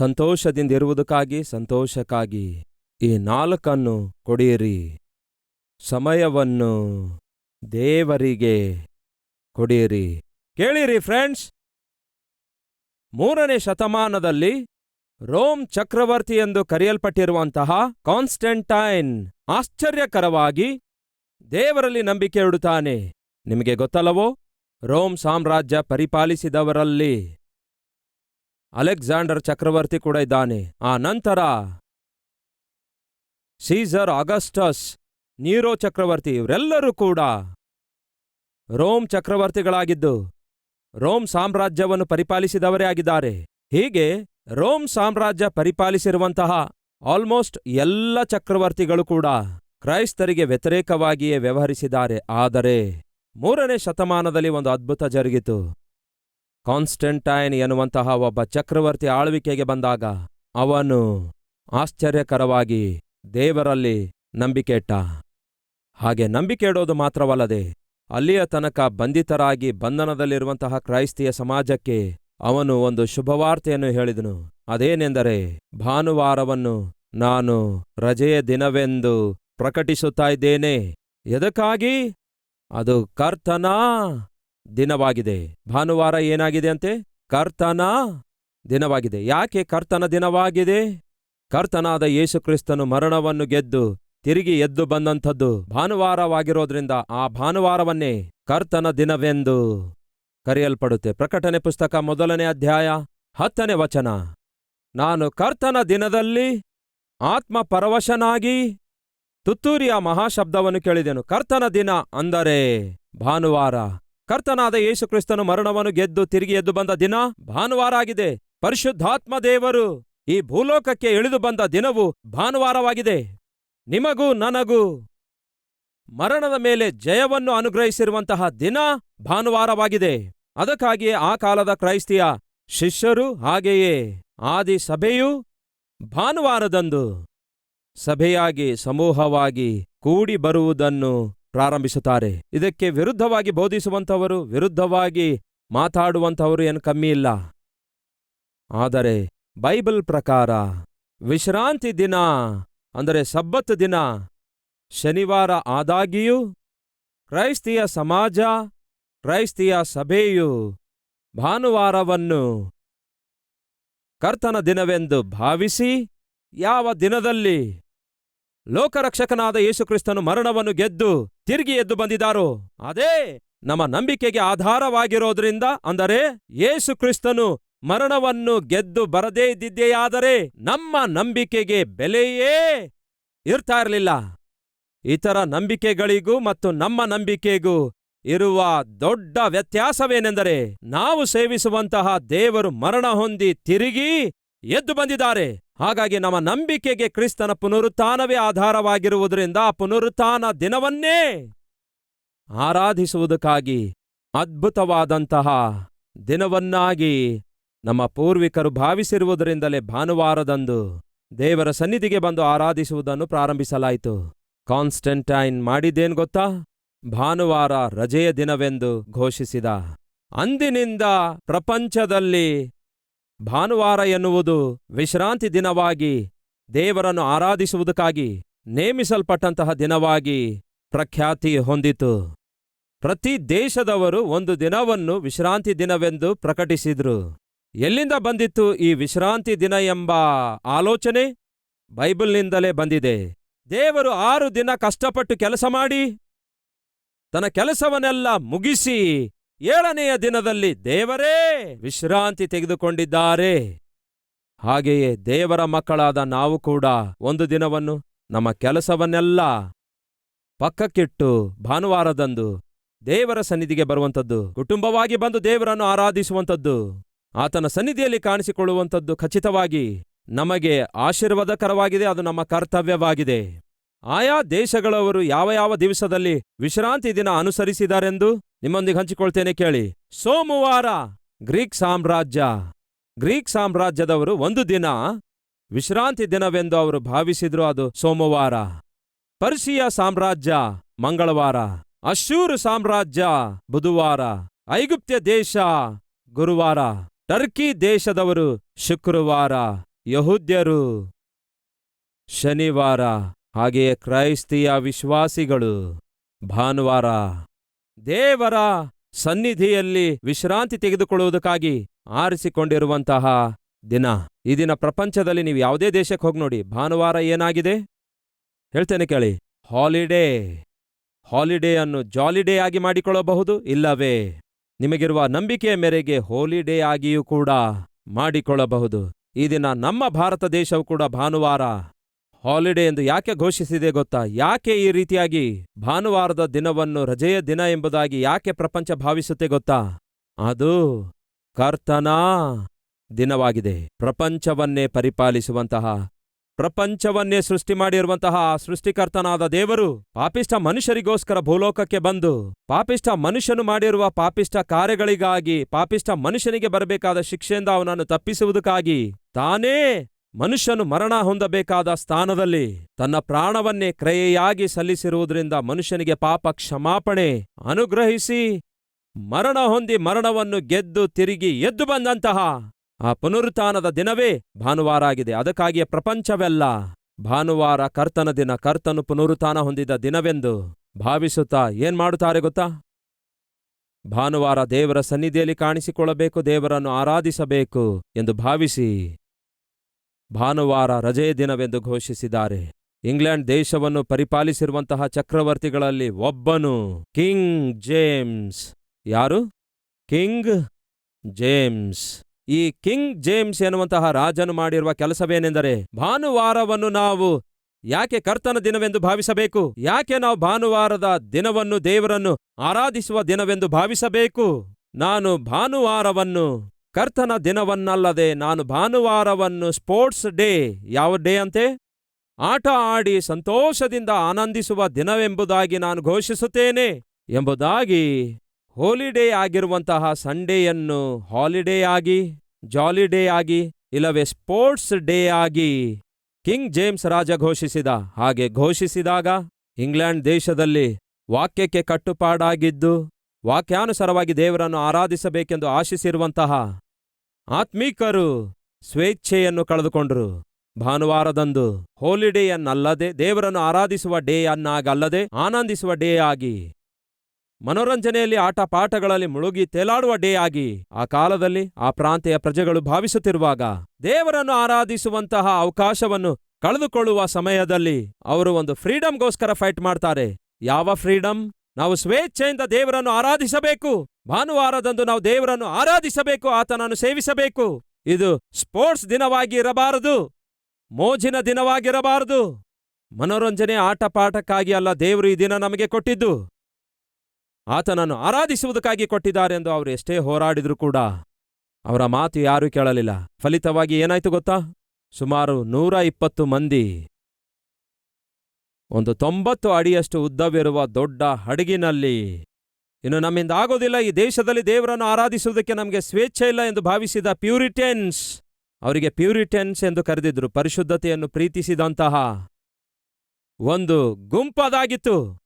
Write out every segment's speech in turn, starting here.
ಸಂತೋಷದಿಂದಿರುವುದಕ್ಕಾಗಿ ಸಂತೋಷಕ್ಕಾಗಿ ಈ ನಾಲ್ಕನ್ನು ಕೊಡಿಯಿರಿ ಸಮಯವನ್ನು ದೇವರಿಗೆ ಕೊಡಿಯಿರಿ ಕೇಳಿರಿ ಫ್ರೆಂಡ್ಸ್, ಮೂರನೇ ಶತಮಾನದಲ್ಲಿ ರೋಮ್ ಚಕ್ರವರ್ತಿ ಎಂದು ಕರೆಯಲ್ಪಟ್ಟಿರುವಂತಹ ಕಾನ್ಸ್ಟೆಂಟೈನ್ ಆಶ್ಚರ್ಯಕರವಾಗಿ ದೇವರಲ್ಲಿ ನಂಬಿಕೆ ಇಡುತ್ತಾನೆ. ನಿಮಗೆ ಗೊತ್ತಲ್ಲವೋ, ರೋಮ್ ಸಾಮ್ರಾಜ್ಯ ಪರಿಪಾಲಿಸಿದವರಲ್ಲಿ ಅಲೆಕ್ಸಾಂಡರ್ ಚಕ್ರವರ್ತಿ ಕೂಡ ಇದ್ದಾನೆ. ಆ ನಂತರ ಸೀಸರ್ ಆಗಸ್ಟಸ್, ನೀರೋ ಚಕ್ರವರ್ತಿ ಇವರೆಲ್ಲರೂ ಕೂಡ ರೋಮ್ ಚಕ್ರವರ್ತಿಗಳಾಗಿದ್ದು, ರೋಮ್ ಸಾಮ್ರಾಜ್ಯವನ್ನು ಪರಿಪಾಲಿಸಿದವರೇ ಆಗಿದ್ದಾರೆ. ಹೀಗೆ ರೋಮ್ ಸಾಮ್ರಾಜ್ಯ ಪರಿಪಾಲಿಸಿರುವಂತಹ ಆಲ್ಮೋಸ್ಟ್ ಎಲ್ಲ ಚಕ್ರವರ್ತಿಗಳು ಕೂಡ ಕ್ರೈಸ್ತರಿಗೆ ವ್ಯತಿರೇಕವಾಗಿಯೇ ವ್ಯವಹರಿಸಿದ್ದಾರೆ. ಆದರೆ ಮೂರನೇ ಶತಮಾನದಲ್ಲಿ ಒಂದು ಅದ್ಭುತ ಜರುಗಿತು. ಕಾನ್ಸ್ಟೆಂಟೈನ್ ಎನ್ನುವಂತಹ ಒಬ್ಬ ಚಕ್ರವರ್ತಿ ಆಳ್ವಿಕೆಗೆ ಬಂದಾಗ ಅವನು ಆಶ್ಚರ್ಯಕರವಾಗಿ ದೇವರಲ್ಲಿ ನಂಬಿಕೆ ಇಟ್ಟ ಹಾಗೆ ನಂಬಿಕೆ ಇಡೋದು ಮಾತ್ರವಲ್ಲದೆ ಅಲ್ಲಿಯ ತನಕ ಬಂಧಿತರಾಗಿ ಬಂಧನದಲ್ಲಿರುವಂತಹ ಕ್ರೈಸ್ತಿಯ ಸಮಾಜಕ್ಕೆ ಅವನು ಒಂದು ಶುಭವಾರ್ತೆಯನ್ನು ಹೇಳಿದನು. ಅದೇನೆಂದರೆ, ಭಾನುವಾರವನ್ನು ನಾನು ರಜೆಯ ದಿನವೆಂದು ಪ್ರಕಟಿಸುತ್ತಾ ಇದ್ದೇನೆ. ಎದಕ್ಕಾಗಿ? ಅದು ಕರ್ತನ? ದಿನವಾಗಿದೆ. ಭಾನುವಾರ ಏನಾಗಿದೆ ಅಂತೆ? ಕರ್ತನ ದಿನವಾಗಿದೆ. ಯಾಕೆ ಕರ್ತನ ದಿನವಾಗಿದೆ? ಕರ್ತನಾದ ಯೇಸುಕ್ರಿಸ್ತನು ಮರಣವನ್ನು ಗೆದ್ದು ತಿರುಗಿ ಎದ್ದು ಬಂದಂಥದ್ದು ಭಾನುವಾರವಾಗಿರೋದ್ರಿಂದ ಆ ಭಾನುವಾರವನ್ನೇ ಕರ್ತನ ದಿನವೆಂದು ಕರೆಯಲ್ಪಡುತ್ತೆ. ಪ್ರಕಟಣೆ ಪುಸ್ತಕ ಮೊದಲನೇ ಅಧ್ಯಾಯ ಹತ್ತನೇ ವಚನ. ನಾನು ಕರ್ತನ ದಿನದಲ್ಲಿ ಆತ್ಮ ಪರವಶನಾಗಿ ತುತ್ತೂರಿಯ ಮಹಾಶಬ್ದವನ್ನು ಕೇಳಿದೆನು. ಕರ್ತನ ದಿನ ಅಂದರೆ ಭಾನುವಾರ. ಕರ್ತನಾದ ಯೇಸುಕ್ರಿಸ್ತನು ಮರಣವನ್ನು ಗೆದ್ದು ತಿರುಗಿ ಎದ್ದು ಬಂದ ದಿನ ಭಾನುವಾರ ಆಗಿದೆ ಪರಿಶುದ್ಧಾತ್ಮ ದೇವರು ಈ ಭೂಲೋಕಕ್ಕೆ ಇಳಿದು ಬಂದ ದಿನವು ಭಾನುವಾರವಾಗಿದೆ. ನಿಮಗೂ ನನಗೂ ಮರಣದ ಮೇಲೆ ಜಯವನ್ನು ಅನುಗ್ರಹಿಸಿರುವಂತಹ ದಿನ ಭಾನುವಾರವಾಗಿದೆ. ಅದಕ್ಕಾಗಿಯೇ ಆ ಕಾಲದ ಕ್ರೈಸ್ತಿಯ ಶಿಷ್ಯರು ಹಾಗೆಯೇ ಆದಿ ಸಭೆಯು ಭಾನುವಾರದಂದು ಸಭೆಯಾಗಿ ಸಮೂಹವಾಗಿ ಕೂಡಿ ಬರುವುದನ್ನು ಪ್ರಾರಂಭಿಸುತ್ತಾರೆ. ಇದಕ್ಕೆ ವಿರುದ್ಧವಾಗಿ ಬೋಧಿಸುವಂಥವರು, ವಿರುದ್ಧವಾಗಿ ಮಾತಾಡುವಂಥವರು ಏನು ಕಮ್ಮಿ ಇಲ್ಲ. ಆದರೆ ಬೈಬಲ್ ಪ್ರಕಾರ ವಿಶ್ರಾಂತಿ ದಿನ ಅಂದರೆ ಸಬ್ಬತ್ ದಿನ ಶನಿವಾರ ಆದಾಗಿಯೂ ಕ್ರೈಸ್ತಿಯ ಸಮಾಜ, ಕ್ರೈಸ್ತಿಯ ಸಭೆಯು ಭಾನುವಾರವನ್ನು ಕರ್ತನ ದಿನವೆಂದು ಭಾವಿಸಿ ಯಾವ ದಿನದಲ್ಲಿ ಲೋಕರಕ್ಷಕನಾದ ಯೇಸುಕ್ರಿಸ್ತನು ಮರಣವನ್ನು ಗೆದ್ದು ತಿರುಗಿ ಎದ್ದು ಬಂದಿದ್ದಾರೋ? ಅದೇ ನಮ್ಮ ನಂಬಿಕೆಗೆ ಆಧಾರವಾಗಿರೋದ್ರಿಂದ ಅಂದರೆ ಯೇಸುಕ್ರಿಸ್ತನು ಮರಣವನ್ನು ಗೆದ್ದು ಬರದೇ ಇದ್ದಿದ್ದೆಯಾದರೆ ನಮ್ಮ ನಂಬಿಕೆಗೆ ಬೆಲೆಯೇ ಇರ್ತಾ ಇರಲಿಲ್ಲ. ಇತರ ನಂಬಿಕೆಗಳಿಗೂ ಮತ್ತು ನಮ್ಮ ನಂಬಿಕೆಗೂ ಇರುವ ದೊಡ್ಡ ವ್ಯತ್ಯಾಸವೇನೆಂದರೆ ನಾವು ಸೇವಿಸುವಂತಹ ದೇವರು ಮರಣ ಹೊಂದಿ ತಿರುಗಿ ಎದ್ದು ಬಂದಿದ್ದಾರೆ. ಹಾಗಾಗಿ ನಮ್ಮ ನಂಬಿಕೆಗೆ ಕ್ರಿಸ್ತನ ಪುನರುತ್ಥಾನವೇ ಆಧಾರವಾಗಿರುವುದರಿಂದ ಆ ಪುನರುತ್ಥಾನ ದಿನವನ್ನೇ ಆರಾಧಿಸುವುದಕ್ಕಾಗಿ ಅದ್ಭುತವಾದಂತಹ ದಿನವನ್ನಾಗಿ ನಮ್ಮ ಪೂರ್ವಿಕರು ಭಾವಿಸಿರುವುದರಿಂದಲೇ ಭಾನುವಾರದಂದು ದೇವರ ಸನ್ನಿಧಿಗೆ ಬಂದು ಆರಾಧಿಸುವುದನ್ನು ಪ್ರಾರಂಭಿಸಲಾಯಿತು. ಕಾನ್ಸ್ಟೆಂಟೈನ್ ಮಾಡಿದ್ದೇನು ಗೊತ್ತಾ? ಭಾನುವಾರ ರಜೆಯ ದಿನವೆಂದು ಘೋಷಿಸಿದ. ಅಂದಿನಿಂದ ಪ್ರಪಂಚದಲ್ಲಿ ಭಾನುವಾರ ಎನ್ನುವುದು ವಿಶ್ರಾಂತಿ ದಿನವಾಗಿ ದೇವರನ್ನು ಆರಾಧಿಸುವುದಕ್ಕಾಗಿ ನೇಮಿಸಲ್ಪಟ್ಟಂತಹ ದಿನವಾಗಿ ಪ್ರಖ್ಯಾತಿ ಹೊಂದಿತು. ಪ್ರತಿ ದೇಶದವರು ಒಂದು ದಿನವನ್ನು ವಿಶ್ರಾಂತಿ ದಿನವೆಂದು ಪ್ರಕಟಿಸಿದ್ರು. ಎಲ್ಲಿಂದ ಬಂದಿತ್ತು ಈ ವಿಶ್ರಾಂತಿ ದಿನ ಎಂಬ ಆಲೋಚನೆ? ಬೈಬಲ್ನಿಂದಲೇ ಬಂದಿದೆ. ದೇವರು ಆರು ದಿನ ಕಷ್ಟಪಟ್ಟು ಕೆಲಸ ಮಾಡಿ, ತನ್ನ ಕೆಲಸವನ್ನೆಲ್ಲ ಮುಗಿಸಿ ಏಳನೆಯ ದಿನದಲ್ಲಿ ದೇವರೇ ವಿಶ್ರಾಂತಿ ತೆಗೆದುಕೊಂಡಿದ್ದಾರೆ. ಹಾಗೆಯೇ ದೇವರ ಮಕ್ಕಳಾದ ನಾವು ಕೂಡ ಒಂದು ದಿನವನ್ನು ನಮ್ಮ ಕೆಲಸವನ್ನೆಲ್ಲ ಪಕ್ಕಕ್ಕಿಟ್ಟು ಭಾನುವಾರದಂದು ದೇವರ ಸನ್ನಿಧಿಗೆ ಬರುವಂಥದ್ದು, ಕುಟುಂಬವಾಗಿ ಬಂದು ದೇವರನ್ನು ಆರಾಧಿಸುವಂಥದ್ದು, ಆತನ ಸನ್ನಿಧಿಯಲ್ಲಿ ಕಾಣಿಸಿಕೊಳ್ಳುವಂಥದ್ದು ಖಚಿತವಾಗಿ ನಮಗೆ ಆಶೀರ್ವಾದಕರವಾಗಿದೆ, ಅದು ನಮ್ಮ ಕರ್ತವ್ಯವಾಗಿದೆ. ಆಯಾ ದೇಶಗಳವರು ಯಾವ ಯಾವ ದಿವಸದಲ್ಲಿ ವಿಶ್ರಾಂತಿ ದಿನ ಅನುಸರಿಸಿದಾರೆಂದು ನಿಮ್ಮೊಂದಿಗೆ ಹಂಚಿಕೊಳ್ತೇನೆ ಕೇಳಿ. ಸೋಮವಾರ ಗ್ರೀಕ್ ಸಾಮ್ರಾಜ್ಯ. ಗ್ರೀಕ್ ಸಾಮ್ರಾಜ್ಯದವರು ಒಂದು ದಿನ ವಿಶ್ರಾಂತಿ ದಿನವೆಂದು ಅವರು ಭಾವಿಸಿದ್ರು, ಅದು ಸೋಮವಾರ. ಪರ್ಷಿಯ ಸಾಮ್ರಾಜ್ಯ ಮಂಗಳವಾರ. ಅಶೂರು ಸಾಮ್ರಾಜ್ಯ ಬುಧವಾರ. ಐಗುಪ್ತ್ಯ ದೇಶ ಗುರುವಾರ. ಟರ್ಕಿ ದೇಶದವರು ಶುಕ್ರವಾರ. ಯಹೂದ್ಯರು ಶನಿವಾರ. ಹಾಗೆಯೇ ಕ್ರೈಸ್ತಿಯ ವಿಶ್ವಾಸಿಗಳು, ಭಾನುವಾರ, ದೇವರ ಸನ್ನಿಧಿಯಲ್ಲಿ ವಿಶ್ರಾಂತಿ ತೆಗೆದುಕೊಳ್ಳುವುದಕ್ಕಾಗಿ ಆರಿಸಿಕೊಂಡಿರುವಂತಹ ದಿನ. ಈ ದಿನ ಪ್ರಪಂಚದಲ್ಲಿ ನೀವು ಯಾವುದೇ ದೇಶಕ್ಕೆ ಹೋಗಿ ನೋಡಿ, ಭಾನುವಾರ ಏನಾಗಿದೆ? ಹೇಳ್ತೇನೆ ಕೇಳಿ. ಹಾಲಿಡೇ. ಹಾಲಿಡೇ ಅನ್ನು ಜಾಲಿಡೇ ಆಗಿ ಮಾಡಿಕೊಳ್ಳಬಹುದು, ಇಲ್ಲವೇ? ನಿಮಗಿರುವ ನಂಬಿಕೆಯ ಮೇರೆಗೆ ಹೋಲಿಡೇ ಆಗಿಯೂ ಕೂಡ ಮಾಡಿಕೊಳ್ಳಬಹುದು. ಈ ದಿನ ನಮ್ಮ ಭಾರತ ದೇಶವು ಕೂಡ ಭಾನುವಾರ ಹಾಲಿಡೇ ಎಂದು ಯಾಕೆ ಘೋಷಿಸಿದೆ ಗೊತ್ತಾ? ಯಾಕೆ ಈ ರೀತಿಯಾಗಿ ಭಾನುವಾರದ ದಿನವನ್ನು ರಜೆಯ ದಿನ ಎಂಬುದಾಗಿ ಯಾಕೆ ಪ್ರಪಂಚ ಭಾವಿಸುತ್ತೆ ಗೊತ್ತಾ? ಅದು ಕರ್ತನ ದಿನವಾಗಿದೆ. ಪ್ರಪಂಚವನ್ನೇ ಪರಿಪಾಲಿಸುವಂತಹ, ಪ್ರಪಂಚವನ್ನೇ ಸೃಷ್ಟಿ ಮಾಡಿರುವಂತಹ ಸೃಷ್ಟಿಕರ್ತನಾದ ದೇವರು ಪಾಪಿಷ್ಠ ಮನುಷ್ಯರಿಗೋಸ್ಕರ ಭೂಲೋಕಕ್ಕೆ ಬಂದು, ಪಾಪಿಷ್ಠ ಮನುಷ್ಯನು ಮಾಡಿರುವ ಪಾಪಿಷ್ಠ ಕಾರ್ಯಗಳಿಗಾಗಿ ಪಾಪಿಷ್ಠ ಮನುಷ್ಯನಿಗೆ ಬರಬೇಕಾದ ಶಿಕ್ಷೆಯಿಂದ ಅವನನ್ನು ತಪ್ಪಿಸುವುದಕ್ಕಾಗಿ ತಾನೇ ಮನುಷ್ಯನು ಮರಣ ಹೊಂದಬೇಕಾದ ಸ್ಥಾನದಲ್ಲಿ ತನ್ನ ಪ್ರಾಣವನ್ನೇ ಕ್ರಯೆಯಾಗಿ ಸಲ್ಲಿಸಿರುವುದರಿಂದ ಮನುಷ್ಯನಿಗೆ ಪಾಪ ಕ್ಷಮಾಪಣೆ ಅನುಗ್ರಹಿಸಿ ಮರಣ ಹೊಂದಿ ಮರಣವನ್ನು ಗೆದ್ದು ತಿರುಗಿ ಎದ್ದು ಬಂದಂತಹ ಆ ಪುನರುತ್ಥಾನದ ದಿನವೇ ಭಾನುವಾರ ಆಗಿದೆ. ಅದಕ್ಕಾಗಿಯೇ ಪ್ರಪಂಚವೆಲ್ಲ ಭಾನುವಾರ ಕರ್ತನ ದಿನ, ಕರ್ತನು ಪುನರುತ್ಥಾನ ಹೊಂದಿದ ದಿನವೆಂದು ಭಾವಿಸುತ್ತಾ ಏನ್ ಮಾಡುತ್ತಾರೆ ಗೊತ್ತಾ? ಭಾನುವಾರ ದೇವರ ಸನ್ನಿಧಿಯಲ್ಲಿ ಕಾಣಿಸಿಕೊಳ್ಳಬೇಕು, ದೇವರನ್ನು ಆರಾಧಿಸಬೇಕು ಎಂದು ಭಾವಿಸಿ ಭಾನುವಾರ ರಜೆಯ ದಿನವೆಂದು ಘೋಷಿಸಿದ್ದಾರೆ. ಇಂಗ್ಲೆಂಡ್ ದೇಶವನ್ನು ಪರಿಪಾಲಿಸಿರುವಂತಹ ಚಕ್ರವರ್ತಿಗಳಲ್ಲಿ ಒಬ್ಬನು, ಕಿಂಗ್ ಜೇಮ್ಸ್. ಯಾರು? King James. ಈ ಕಿಂಗ್ ಜೇಮ್ಸ್ ಎನ್ನುವಂತಹ ರಾಜನು ಮಾಡಿರುವ ಕೆಲಸವೇನೆಂದರೆ, ಭಾನುವಾರವನ್ನು ನಾವು ಯಾಕೆ ಕರ್ತನ ದಿನವೆಂದು ಭಾವಿಸಬೇಕು? ಯಾಕೆ ನಾವು ಭಾನುವಾರದ ದಿನವನ್ನು ದೇವರನ್ನು ಆರಾಧಿಸುವ ದಿನವೆಂದು ಭಾವಿಸಬೇಕು? ನಾನು ಭಾನುವಾರವನ್ನು ಕರ್ತನ ದಿನವನ್ನಲ್ಲದೆ ನಾನು ಭಾನುವಾರವನ್ನು ಸ್ಪೋರ್ಟ್ಸ್ ಡೇ, ಯಾವ ಡೇ ಅಂತೆ? ಆಟ ಆಡಿ ಸಂತೋಷದಿಂದ ಆನಂದಿಸುವ ದಿನವೆಂಬುದಾಗಿ ನಾನು ಘೋಷಿಸುತ್ತೇನೆ ಎಂಬುದಾಗಿ ಹೋಲಿಡೇ ಆಗಿರುವಂತಹ ಸಂಡೇಯನ್ನು ಹಾಲಿಡೇ ಆಗಿ ಜಾಲಿಡೇ ಆಗಿ, ಇಲ್ಲವೇ ಸ್ಪೋರ್ಟ್ಸ್ ಡೇ ಆಗಿ ಕಿಂಗ್ ಜೇಮ್ಸ್ ರಾಜ ಘೋಷಿಸಿದ. ಹಾಗೆ ಘೋಷಿಸಿದಾಗ ಇಂಗ್ಲೆಂಡ್ ದೇಶದಲ್ಲಿ ವಾಕ್ಯಕ್ಕೆ ಕಟ್ಟುಪಾಡಾಗಿದ್ದು ವಾಕ್ಯಾನುಸಾರವಾಗಿ ದೇವರನ್ನು ಆರಾಧಿಸಬೇಕೆಂದು ಆಶಿಸಿರುವಂತಹ ಆತ್ಮೀಕರು ಸ್ವೇಚ್ಛೆಯನ್ನು ಕಳೆದುಕೊಂಡರು. ಭಾನುವಾರದಂದು ಹೋಲಿಡೇಯನ್ನಲ್ಲದೆ ದೇವರನ್ನು ಆರಾಧಿಸುವ ಡೇ ಅನ್ನಾಗಲ್ಲದೆ ಆನಂದಿಸುವ ಡೇ ಆಗಿ ಮನೋರಂಜನೆಯಲ್ಲಿ ಆಟ ಪಾಠಗಳಲ್ಲಿ ಮುಳುಗಿ ತೇಲಾಡುವ ಡೇ ಆಗಿ ಆ ಕಾಲದಲ್ಲಿ ಆ ಪ್ರಾಂತ್ಯ ಪ್ರಜೆಗಳು ಭಾವಿಸುತ್ತಿರುವಾಗ ದೇವರನ್ನು ಆರಾಧಿಸುವಂತಹ ಅವಕಾಶವನ್ನು ಕಳೆದುಕೊಳ್ಳುವ ಸಮಯದಲ್ಲಿ ಅವರು ಒಂದು ಫ್ರೀಡಂಗೋಸ್ಕರ ಫೈಟ್ ಮಾಡ್ತಾರೆ. ಯಾವ ಫ್ರೀಡಂ? ನಾವು ಸ್ವೇಚ್ಛೆಯಿಂದ ದೇವರನ್ನು ಆರಾಧಿಸಬೇಕು. ಭಾನುವಾರದಂದು ನಾವು ದೇವರನ್ನು ಆರಾಧಿಸಬೇಕು, ಆತನನ್ನು ಸೇವಿಸಬೇಕು. ಇದು ಸ್ಪೋರ್ಟ್ಸ್ ದಿನವಾಗಿ ಇರಬಾರದು ಮೋಜಿನ ದಿನವಾಗಿರಬಾರದು. ಮನೋರಂಜನೆ ಆಟಪಾಠಕ್ಕಾಗಿ ಅಲ್ಲ, ದೇವರು ಈ ದಿನ ನಮಗೆ ಕೊಟ್ಟಿದ್ದು. ಆತನನ್ನು ಆರಾಧಿಸುವುದಕ್ಕಾಗಿ ಕೊಟ್ಟಿದ್ದಾರೆ ಎಂದು ಅವರು ಎಷ್ಟೇ ಹೋರಾಡಿದ್ರು ಕೂಡ ಅವರ ಮಾತು ಯಾರೂ ಕೇಳಲಿಲ್ಲ. ಫಲಿತವಾಗಿ ಏನಾಯ್ತು ಗೊತ್ತಾ? ಸುಮಾರು ನೂರ ಇಪ್ಪತ್ತು ಮಂದಿ ಒಂದು ತೊಂಬತ್ತು ಅಡಿಯಷ್ಟು ಉದ್ದವಿರುವ ದೊಡ್ಡ ಹಡಗಿನಲ್ಲಿ. ಇನ್ನು ನಮ್ಮಿಂದ ಆಗೋದಿಲ್ಲ, ಈ ದೇಶದಲ್ಲಿ ದೇವರನ್ನು ಆರಾಧಿಸುವುದಕ್ಕೆ ನಮಗೆ ಸ್ವೇಚ್ಛೆ ಇಲ್ಲ ಎಂದು ಭಾವಿಸಿದ ಪ್ಯೂರಿಟೆನ್ಸ್. ಅವರಿಗೆ ಪ್ಯೂರಿಟೆನ್ಸ್ ಎಂದು ಕರೆದಿದ್ರು ಪರಿಶುದ್ಧತೆಯನ್ನು ಪ್ರೀತಿಸಿದಂತಹ. ಒಂದು ಗುಂಪದಾಗಿತ್ತು.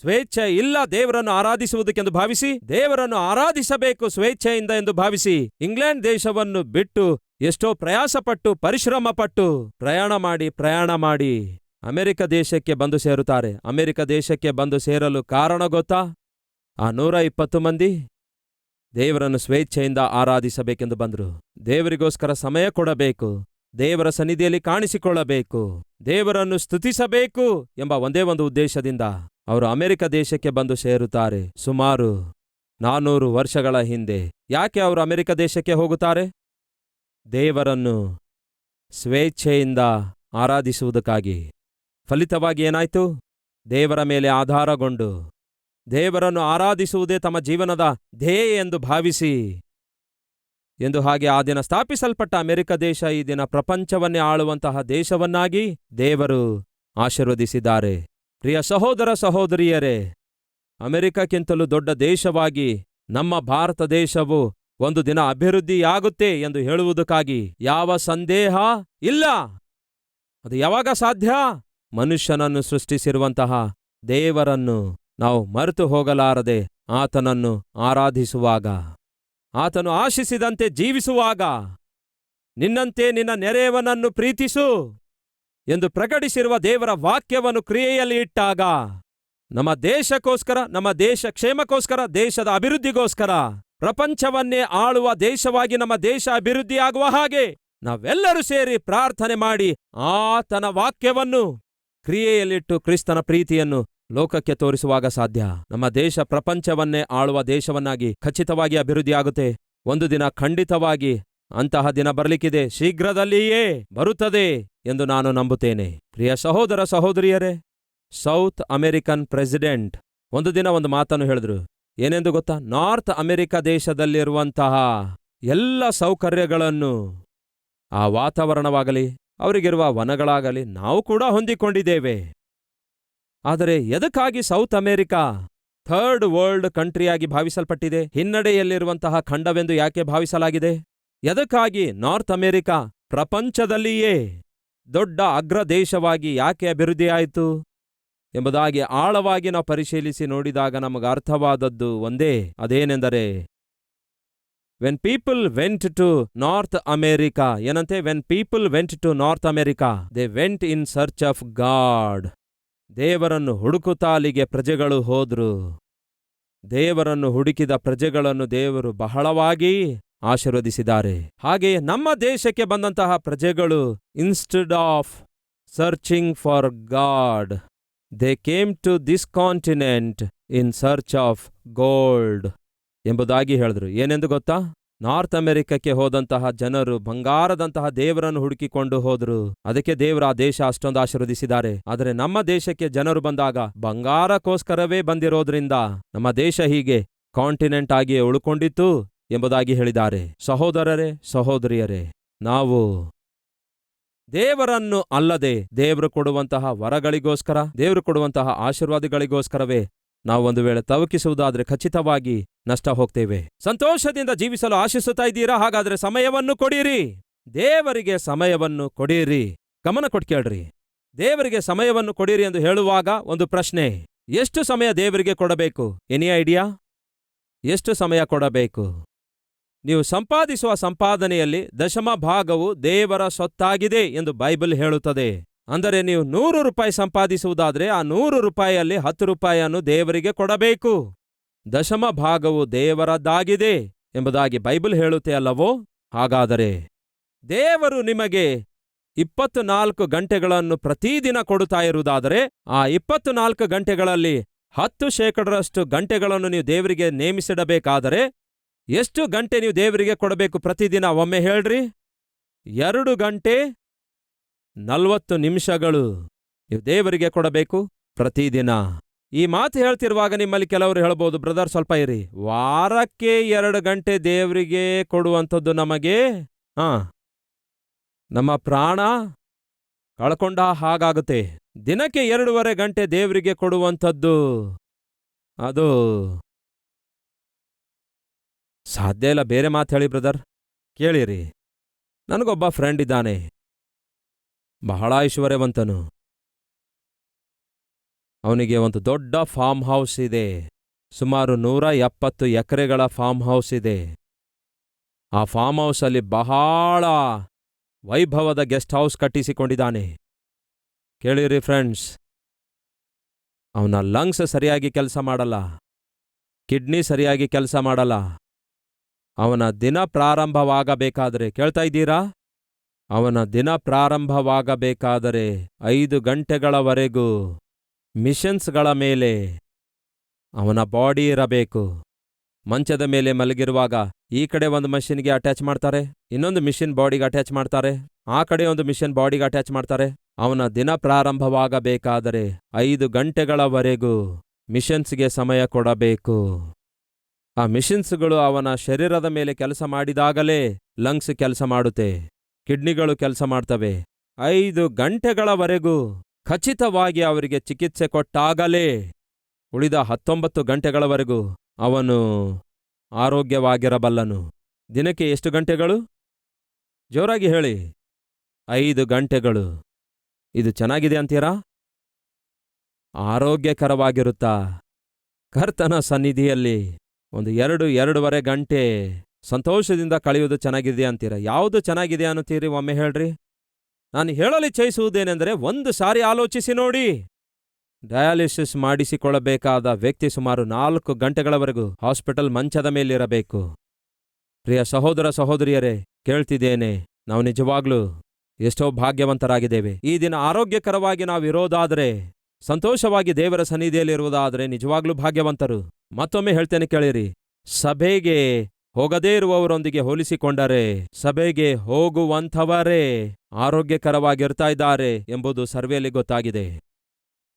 ಸ್ವೇಚ್ಛೆ ಇಲ್ಲ ದೇವರನ್ನು ಆರಾಧಿಸುವುದಕ್ಕೆಂದು ಭಾವಿಸಿ, ದೇವರನ್ನು ಆರಾಧಿಸಬೇಕು ಸ್ವೇಚ್ಛೆಯಿಂದ ಎಂದು ಭಾವಿಸಿ, ಇಂಗ್ಲೆಂಡ್ ದೇಶವನ್ನು ಬಿಟ್ಟು ಎಷ್ಟೋ ಪ್ರಯಾಸಪಟ್ಟು, ಪರಿಶ್ರಮಪಟ್ಟು ಪ್ರಯಾಣ ಮಾಡಿ ಪ್ರಯಾಣ ಮಾಡಿ. ಅಮೆರಿಕ ದೇಶಕ್ಕೆ ಬಂದು ಸೇರುತ್ತಾರೆ. ಅಮೆರಿಕ ದೇಶಕ್ಕೆ ಬಂದು ಸೇರಲು ಕಾರಣ ಗೊತ್ತಾ? ಆ ನೂರ ಇಪ್ಪತ್ತು ಮಂದಿ ದೇವರನ್ನು ಸ್ವೇಚ್ಛೆಯಿಂದ ಆರಾಧಿಸಬೇಕೆಂದು ಬಂದರು. ದೇವರಿಗೋಸ್ಕರ ಸಮಯ ಕೊಡಬೇಕು. ದೇವರ ಸನ್ನಿಧಿಯಲ್ಲಿ ಕಾಣಿಸಿಕೊಳ್ಳಬೇಕು. ದೇವರನ್ನು ಸ್ತುತಿಸಬೇಕು ಎಂಬ ಒಂದೇ ಒಂದು ಉದ್ದೇಶದಿಂದ ಅವರು ಅಮೆರಿಕ ದೇಶಕ್ಕೆ ಬಂದು ಸೇರುತ್ತಾರೆ. ಸುಮಾರು ನಾನೂರು ವರ್ಷಗಳ ಹಿಂದೆ. ಯಾಕೆ ಅವರು ಅಮೆರಿಕ ದೇಶಕ್ಕೆ ಹೋಗುತ್ತಾರೆ? ದೇವರನ್ನು ಸ್ವೇಚ್ಛೆಯಿಂದ ಆರಾಧಿಸುವುದಕ್ಕಾಗಿ. ಫಲಿತವಾಗಿ ಏನಾಯಿತು? ದೇವರ ಮೇಲೆ ಆಧಾರಗೊಂಡು. ದೇವರನ್ನು ಆರಾಧಿಸುವುದೇ ತಮ್ಮ ಜೀವನದ ಧ್ಯೇಯ ಎಂದು ಭಾವಿಸಿ. ಎಂದು ಹಾಗೆ ಆ ದಿನ ಸ್ಥಾಪಿಸಲ್ಪಟ್ಟ ಅಮೆರಿಕ ದೇಶ ಈ ದಿನ ಪ್ರಪಂಚವನ್ನೇ ಆಳುವಂತಹ ದೇಶವನ್ನಾಗಿ ದೇವರು ಆಶೀರ್ವದಿಸಿದ್ದಾರೆ. ಪ್ರಿಯ ಸಹೋದರ ಸಹೋದರಿಯರೇ, ಅಮೆರಿಕಕ್ಕಿಂತಲೂ ದೊಡ್ಡ ದೇಶವಾಗಿ ನಮ್ಮ ಭಾರತ ದೇಶವು ಒಂದು ದಿನ ಅಭಿವೃದ್ಧಿಯಾಗುತ್ತೆ ಎಂದು ಹೇಳುವುದಕ್ಕಾಗಿ ಯಾವ ಸಂದೇಹ ಇಲ್ಲ. ಅದು ಯಾವಾಗ ಸಾಧ್ಯ? ಮನುಷ್ಯನನ್ನು ಸೃಷ್ಟಿಸಿರುವಂತಹ ದೇವರನ್ನು ನಾವು ಮರೆತು ಹೋಗಲಾರದೆ ಆತನನ್ನು ಆರಾಧಿಸುವಾಗ, ಆತನು ಆಶಿಸಿದಂತೆ ಜೀವಿಸುವಾಗ, ನಿನ್ನಂತೆ ನಿನ್ನ ನೆರೆಯವನನ್ನು ಪ್ರೀತಿಸು ಎಂದು ಪ್ರಕಟಿಸಿರುವ ದೇವರ ವಾಕ್ಯವನ್ನು ಕ್ರಿಯೆಯಲ್ಲಿ ಇಟ್ಟಾಗ, ನಮ್ಮ ದೇಶಕ್ಕೋಸ್ಕರ, ನಮ್ಮ ದೇಶ ಕ್ಷೇಮಕ್ಕೋಸ್ಕರ, ದೇಶದ ಅಭಿವೃದ್ಧಿಗೋಸ್ಕರ, ಪ್ರಪಂಚವನ್ನೇ ಆಳುವ ದೇಶವಾಗಿ ನಮ್ಮ ದೇಶ ಅಭಿವೃದ್ಧಿಯಾಗುವ ಹಾಗೆ ನಾವೆಲ್ಲರೂ ಸೇರಿ ಪ್ರಾರ್ಥನೆ ಮಾಡಿ ಆತನ ವಾಕ್ಯವನ್ನು ಕ್ರಿಯೆಯಲ್ಲಿಟ್ಟು ಕ್ರಿಸ್ತನ ಪ್ರೀತಿಯನ್ನು ಲೋಕಕ್ಕೆ ತೋರಿಸುವಾಗ ಸಾಧ್ಯ. ನಮ್ಮ ದೇಶ ಪ್ರಪಂಚವನ್ನೇ ಆಳುವ ದೇಶವನ್ನಾಗಿ ಖಚಿತವಾಗಿ ಅಭಿವೃದ್ಧಿಯಾಗುತ್ತೆ. ಒಂದು ದಿನ ಖಂಡಿತವಾಗಿ ಅಂತಹ ದಿನ ಬರಲಿಕ್ಕಿದೆ. ಶೀಘ್ರದಲ್ಲಿಯೇ ಬರುತ್ತದೆ ಎಂದು ನಾನು ನಂಬುತ್ತೇನೆ. ಪ್ರಿಯ ಸಹೋದರ ಸಹೋದರಿಯರೇ, ಸೌತ್ ಅಮೆರಿಕನ್ ಪ್ರೆಸಿಡೆಂಟ್ ಒಂದು ದಿನ ಒಂದು ಮಾತನ್ನು ಹೇಳಿದ್ರು. ಏನೆಂದು ಗೊತ್ತಾ? ನಾರ್ತ್ ಅಮೆರಿಕ ದೇಶದಲ್ಲಿರುವಂತಹ ಎಲ್ಲ ಸೌಕರ್ಯಗಳನ್ನು ಆ ವಾತಾವರಣವಾಗಲಿ ಅವರಿಗಿರುವ ವನಗಳಾಗಲಿ ನಾವು ಕೂಡ ಹೊಂದಿಕೊಂಡಿದ್ದೇವೆ. ಆದರೆ ಎದಕ್ಕಾಗಿ ಸೌತ್ ಅಮೆರಿಕಾ ಥರ್ಡ್ ವರ್ಲ್ಡ್ ಕಂಟ್ರಿಯಾಗಿ ಭಾವಿಸಲ್ಪಟ್ಟಿದೆ? ಹಿನ್ನಡೆಯಲ್ಲಿರುವಂತಹ ಖಂಡವೆಂದು ಯಾಕೆ ಭಾವಿಸಲಾಗಿದೆ? ಎದಕ್ಕಾಗಿ ನಾರ್ತ್ ಅಮೆರಿಕಾ ಪ್ರಪಂಚದಲ್ಲಿಯೇ ದೊಡ್ಡ ಅಗ್ರ ದೇಶವಾಗಿ ಯಾಕೆ ಅಭಿವೃದ್ಧಿಯಾಯಿತು? ಎಂಬುದಾಗಿ ಆಳವಾಗಿ ನಾವು ಪರಿಶೀಲಿಸಿ ನೋಡಿದಾಗ ನಮಗೆ ಅರ್ಥವಾದದ್ದು ಒಂದೇ, ಅದೇನೆಂದರೆ when people went to North America ಏನಂತೆ? When people went to North America they went in search of God ದೇವರನ್ನು ಹುಡುಕುತಾಲಿಗೆ ಪ್ರಜೆಗಳು ಹೋದ್ರು. ದೇವರನ್ನು ಹುಡುಕಿದ ಪ್ರಜೆಗಳನ್ನು ದೇವರು ಬಹಳವಾಗಿ ಆಶೀರ್ವದಿಸಿದ್ದಾರೆ. ಹಾಗೆ ನಮ್ಮ ದೇಶಕ್ಕೆ ಬಂದಂತಹ ಪ್ರಜೆಗಳು instead of searching for God they came to this continent in search of gold ಎಂಬುದಾಗಿ ಹೇಳಿದ್ರು. ಏನೆಂದು ಗೊತ್ತಾ? ನಾರ್ತ್ ಅಮೆರಿಕಕ್ಕೆ ಹೋದಂತಹ ಜನರು ಬಂಗಾರದಂತಹ ದೇವರನ್ನು ಹುಡುಕಿಕೊಂಡು ಹೋದ್ರು. ಅದಕ್ಕೆ ದೇವರ ಆ ದೇಶ ಅಷ್ಟೊಂದು ಆಶೀರ್ವದಿಸಿದ್ದಾರೆ. ಆದರೆ ನಮ್ಮ ದೇಶಕ್ಕೆ ಜನರು ಬಂದಾಗ ಬಂಗಾರಕ್ಕೋಸ್ಕರವೇ ಬಂದಿರೋದ್ರಿಂದ ನಮ್ಮ ದೇಶ ಹೀಗೆ ಕಾಂಟಿನೆಂಟ್ ಆಗಿ ಉಳ್ಕೊಂಡಿತ್ತು ಎಂಬುದಾಗಿ ಹೇಳಿದ್ದಾರೆ. ಸಹೋದರರೇ, ಸಹೋದರಿಯರೇ, ನಾವು ದೇವರನ್ನು ಅಲ್ಲದೆ ದೇವರು ಕೊಡುವಂತಹ ವರಗಳಿಗೋಸ್ಕರ, ದೇವರು ಕೊಡುವಂತಹ ಆಶೀರ್ವಾದಗಳಿಗೋಸ್ಕರವೇ ನಾವು ಒಂದು ವೇಳೆ ತವಕಿಸುವುದಾದ್ರೆ ಖಚಿತವಾಗಿ ನಷ್ಟ ಹೋಗ್ತೇವೆ ಸಂತೋಷದಿಂದ ಜೀವಿಸಲು ಆಶಿಸುತ್ತಾ ಇದ್ದೀರಾ? ಹಾಗಾದ್ರೆ ಸಮಯವನ್ನು ಕೊಡಿರಿ. ದೇವರಿಗೆ ಸಮಯವನ್ನು ಕೊಡಿರಿ. ಗಮನ ಕೊಟ್ಕೇಳ್ರಿ ದೇವರಿಗೆ ಸಮಯವನ್ನು ಕೊಡಿರಿ ಎಂದು ಹೇಳುವಾಗ ಒಂದು ಪ್ರಶ್ನೆ. ಎಷ್ಟು ಸಮಯ ದೇವರಿಗೆ ಕೊಡಬೇಕು? Any idea? ಎಷ್ಟು ಸಮಯ ಕೊಡಬೇಕು? ನೀವು ಸಂಪಾದಿಸುವ ಸಂಪಾದನೆಯಲ್ಲಿ ದಶಮ ಭಾಗವು ದೇವರ ಸೊತ್ತಾಗಿದೆ ಎಂದು ಬೈಬಲ್ ಹೇಳುತ್ತದೆ. ಅಂದರೆ ನೀವು ನೂರು ರೂಪಾಯಿ ಸಂಪಾದಿಸುವುದಾದರೆ ಆ ನೂರು ರೂಪಾಯಿಯಲ್ಲಿ ಹತ್ತು ರೂಪಾಯಿಯನ್ನು ದೇವರಿಗೆ ಕೊಡಬೇಕು. ದಶಮ ಭಾಗವು ದೇವರದ್ದಾಗಿದೆ ಎಂಬುದಾಗಿ ಬೈಬಲ್ ಹೇಳುತ್ತೆ ಅಲ್ಲವೋ? ಹಾಗಾದರೆ ದೇವರು ನಿಮಗೆ ಇಪ್ಪತ್ತು ನಾಲ್ಕು ಗಂಟೆಗಳನ್ನು ಪ್ರತಿದಿನ ಕೊಡುತ್ತಾ ಇರುವುದಾದರೆ ಆ ಇಪ್ಪತ್ತು ನಾಲ್ಕು ಗಂಟೆಗಳಲ್ಲಿ ಹತ್ತು ಶೇಕಡರಷ್ಟು ಗಂಟೆಗಳನ್ನು ನೀವು ದೇವರಿಗೆ ನೇಮಿಸಿಡಬೇಕಾದರೆ ಎಷ್ಟು ಗಂಟೆ ನೀವು ದೇವರಿಗೆ ಕೊಡಬೇಕು ಪ್ರತಿದಿನ ಒಮ್ಮೆ ಹೇಳ್ರಿ? ಎರಡು ಗಂಟೆ ನಲವತ್ತು ನಿಮಿಷಗಳು ನೀವು ದೇವರಿಗೆ ಕೊಡಬೇಕು ಪ್ರತಿದಿನ. ಈ ಮಾತು ಹೇಳ್ತಿರುವಾಗ ನಿಮ್ಮಲ್ಲಿ ಕೆಲವರು ಹೇಳ್ಬೋದು ಬ್ರದರ್, ಸ್ವಲ್ಪ ಇರಿ. ವಾರಕ್ಕೆ ಎರಡು ಗಂಟೆ ದೇವರಿಗೆ ಕೊಡುವಂಥದ್ದು ನಮಗೆ, ಹಾ, ನಮ್ಮ ಪ್ರಾಣ ಕಳ್ಕೊಂಡ ಹಾಗಾಗುತ್ತೆ. ದಿನಕ್ಕೆ ಎರಡೂವರೆ ಗಂಟೆ ದೇವರಿಗೆ ಕೊಡುವಂಥದ್ದು ಅದು ಸಾಧ್ಯ ಇಲ್ಲ. ಬೇರೆ ಮಾತು ಹೇಳಿ ಬ್ರದರ್. ಕೇಳಿರಿ. ನನಗೊಬ್ಬ ಫ್ರೆಂಡ್ ಇದ್ದಾನೆ. ಬಹಳ ಐಶ್ವರ್ಯವಂತನು. ಅವನಿಗೆ ಒಂದು ದೊಡ್ಡ ಫಾರ್ಮ್ ಹೌಸ್ ಇದೆ. ಸುಮಾರು ನೂರ ಎಪ್ಪತ್ತು ಎಕರೆಗಳ ಫಾರ್ಮ್ ಹೌಸ್ ಇದೆ. ಆ ಫಾರ್ಮ್ ಹೌಸಲ್ಲಿ ಬಹಳ ವೈಭವದ ಗೆಸ್ಟ್ ಹೌಸ್ ಕಟ್ಟಿಸಿಕೊಂಡಿದ್ದಾನೆ. ಕೇಳಿರಿ ಫ್ರೆಂಡ್ಸ್ ಅವನ ಲಂಗ್ಸ್ ಸರಿಯಾಗಿ ಕೆಲಸ ಮಾಡಲ್ಲ. ಕಿಡ್ನಿ ಸರಿಯಾಗಿ ಕೆಲಸ ಮಾಡಲ್ಲ. ಅವನ ದಿನ ಪ್ರಾರಂಭವಾಗಬೇಕಾದರೆ ಕೇಳ್ತಾ ಇದ್ದೀರಾ? ಅವನ ದಿನ ಪ್ರಾರಂಭವಾಗಬೇಕಾದರೆ ಐದು ಗಂಟೆಗಳವರೆಗೂ ಮಿಷನ್ಸ್ಗಳ ಮೇಲೆ ಅವನ ಬಾಡಿ ಇರಬೇಕು. ಮಂಚದ ಮೇಲೆ ಮಲಗಿರುವಾಗ ಈ ಕಡೆ ಒಂದು ಮಷಿನ್ಗೆ ಅಟ್ಯಾಚ್ ಮಾಡ್ತಾರೆ, ಇನ್ನೊಂದು ಮಿಷಿನ್ ಬಾಡಿಗೆ ಅಟ್ಯಾಚ್ ಮಾಡ್ತಾರೆ, ಆ ಕಡೆ ಒಂದು ಮಿಷನ್ ಬಾಡಿಗೆ ಅಟ್ಯಾಚ್ ಮಾಡ್ತಾರೆ. ಅವನ ದಿನ ಪ್ರಾರಂಭವಾಗಬೇಕಾದರೆ ಐದು ಗಂಟೆಗಳವರೆಗೂ ಮಿಷನ್ಸ್ಗೆ ಸಮಯ ಕೊಡಬೇಕು. ಆ ಮಿಷಿನ್ಸ್ಗಳು ಅವನ ಶರೀರದ ಮೇಲೆ ಕೆಲಸ ಮಾಡಿದಾಗಲೇ ಲಂಗ್ಸ್ ಕೆಲಸ ಮಾಡುತ್ತೆ. ಕಿಡ್ನಿಗಳು ಕೆಲಸ ಮಾಡ್ತವೆ. ಐದು ಗಂಟೆಗಳವರೆಗೂ ಖಚಿತವಾಗಿ ಅವರಿಗೆ ಚಿಕಿತ್ಸೆ ಕೊಟ್ಟಾಗಲೇ ಉಳಿದ ಹತ್ತೊಂಬತ್ತು ಗಂಟೆಗಳವರೆಗೂ ಅವನು ಆರೋಗ್ಯವಾಗಿರಬಲ್ಲನು. ದಿನಕ್ಕೆ ಎಷ್ಟು ಗಂಟೆಗಳು? ಜೋರಾಗಿ ಹೇಳಿ. ಐದು ಗಂಟೆಗಳು. ಇದು ಚೆನ್ನಾಗಿದೆ ಅಂತೀರಾ? ಆರೋಗ್ಯಕರವಾಗಿರುತ್ತಾ? ಕರ್ತನ ಸನ್ನಿಧಿಯಲ್ಲಿ ಒಂದು ಎರಡು ಎರಡೂವರೆ ಗಂಟೆ ಸಂತೋಷದಿಂದ ಕಳೆಯುವುದು ಚೆನ್ನಾಗಿದೆ ಅಂತೀರ? ಯಾವುದು ಚೆನ್ನಾಗಿದೆ ಅನ್ನುತ್ತೀರಿ ಒಮ್ಮೆ ಹೇಳ್ರಿ. ನಾನು ಹೇಳಲು ಇಚ್ಛಯಿಸುವುದೇನೆಂದರೆ ಒಂದು ಸಾರಿ ಆಲೋಚಿಸಿ ನೋಡಿ. ಡಯಾಲಿಸಿಸ್ ಮಾಡಿಸಿಕೊಳ್ಳಬೇಕಾದ ವ್ಯಕ್ತಿ ಸುಮಾರು ನಾಲ್ಕು ಗಂಟೆಗಳವರೆಗೂ ಹಾಸ್ಪಿಟಲ್ ಮಂಚದ ಮೇಲಿರಬೇಕು. ಪ್ರಿಯ ಸಹೋದರ ಸಹೋದರಿಯರೇ, ಕೇಳ್ತಿದ್ದೇನೆ, ನಾವು ನಿಜವಾಗ್ಲೂ ಎಷ್ಟೋ ಭಾಗ್ಯವಂತರಾಗಿದ್ದೇವೆ. ಈ ದಿನ ಆರೋಗ್ಯಕರವಾಗಿ ನಾವು ಇರೋದಾದರೆ, ಸಂತೋಷವಾಗಿ ದೇವರ ಸನ್ನಿಧಿಯಲ್ಲಿರುವುದಾದರೆ ನಿಜವಾಗ್ಲೂ ಭಾಗ್ಯವಂತರು. ಮತ್ತೊಮ್ಮೆ ಹೇಳ್ತೇನೆ ಕೇಳಿರಿ, ಸಭೆಗೆ ಹೋಗದೇ ಇರುವವರೊಂದಿಗೆ ಹೋಲಿಸಿಕೊಂಡರೆ ಸಭೆಗೆ ಹೋಗುವಂಥವರೇ ಆರೋಗ್ಯಕರವಾಗಿರ್ತಾ ಇದ್ದಾರೆ ಎಂಬುದು ಸರ್ವೆಯಲ್ಲಿ ಗೊತ್ತಾಗಿದೆ.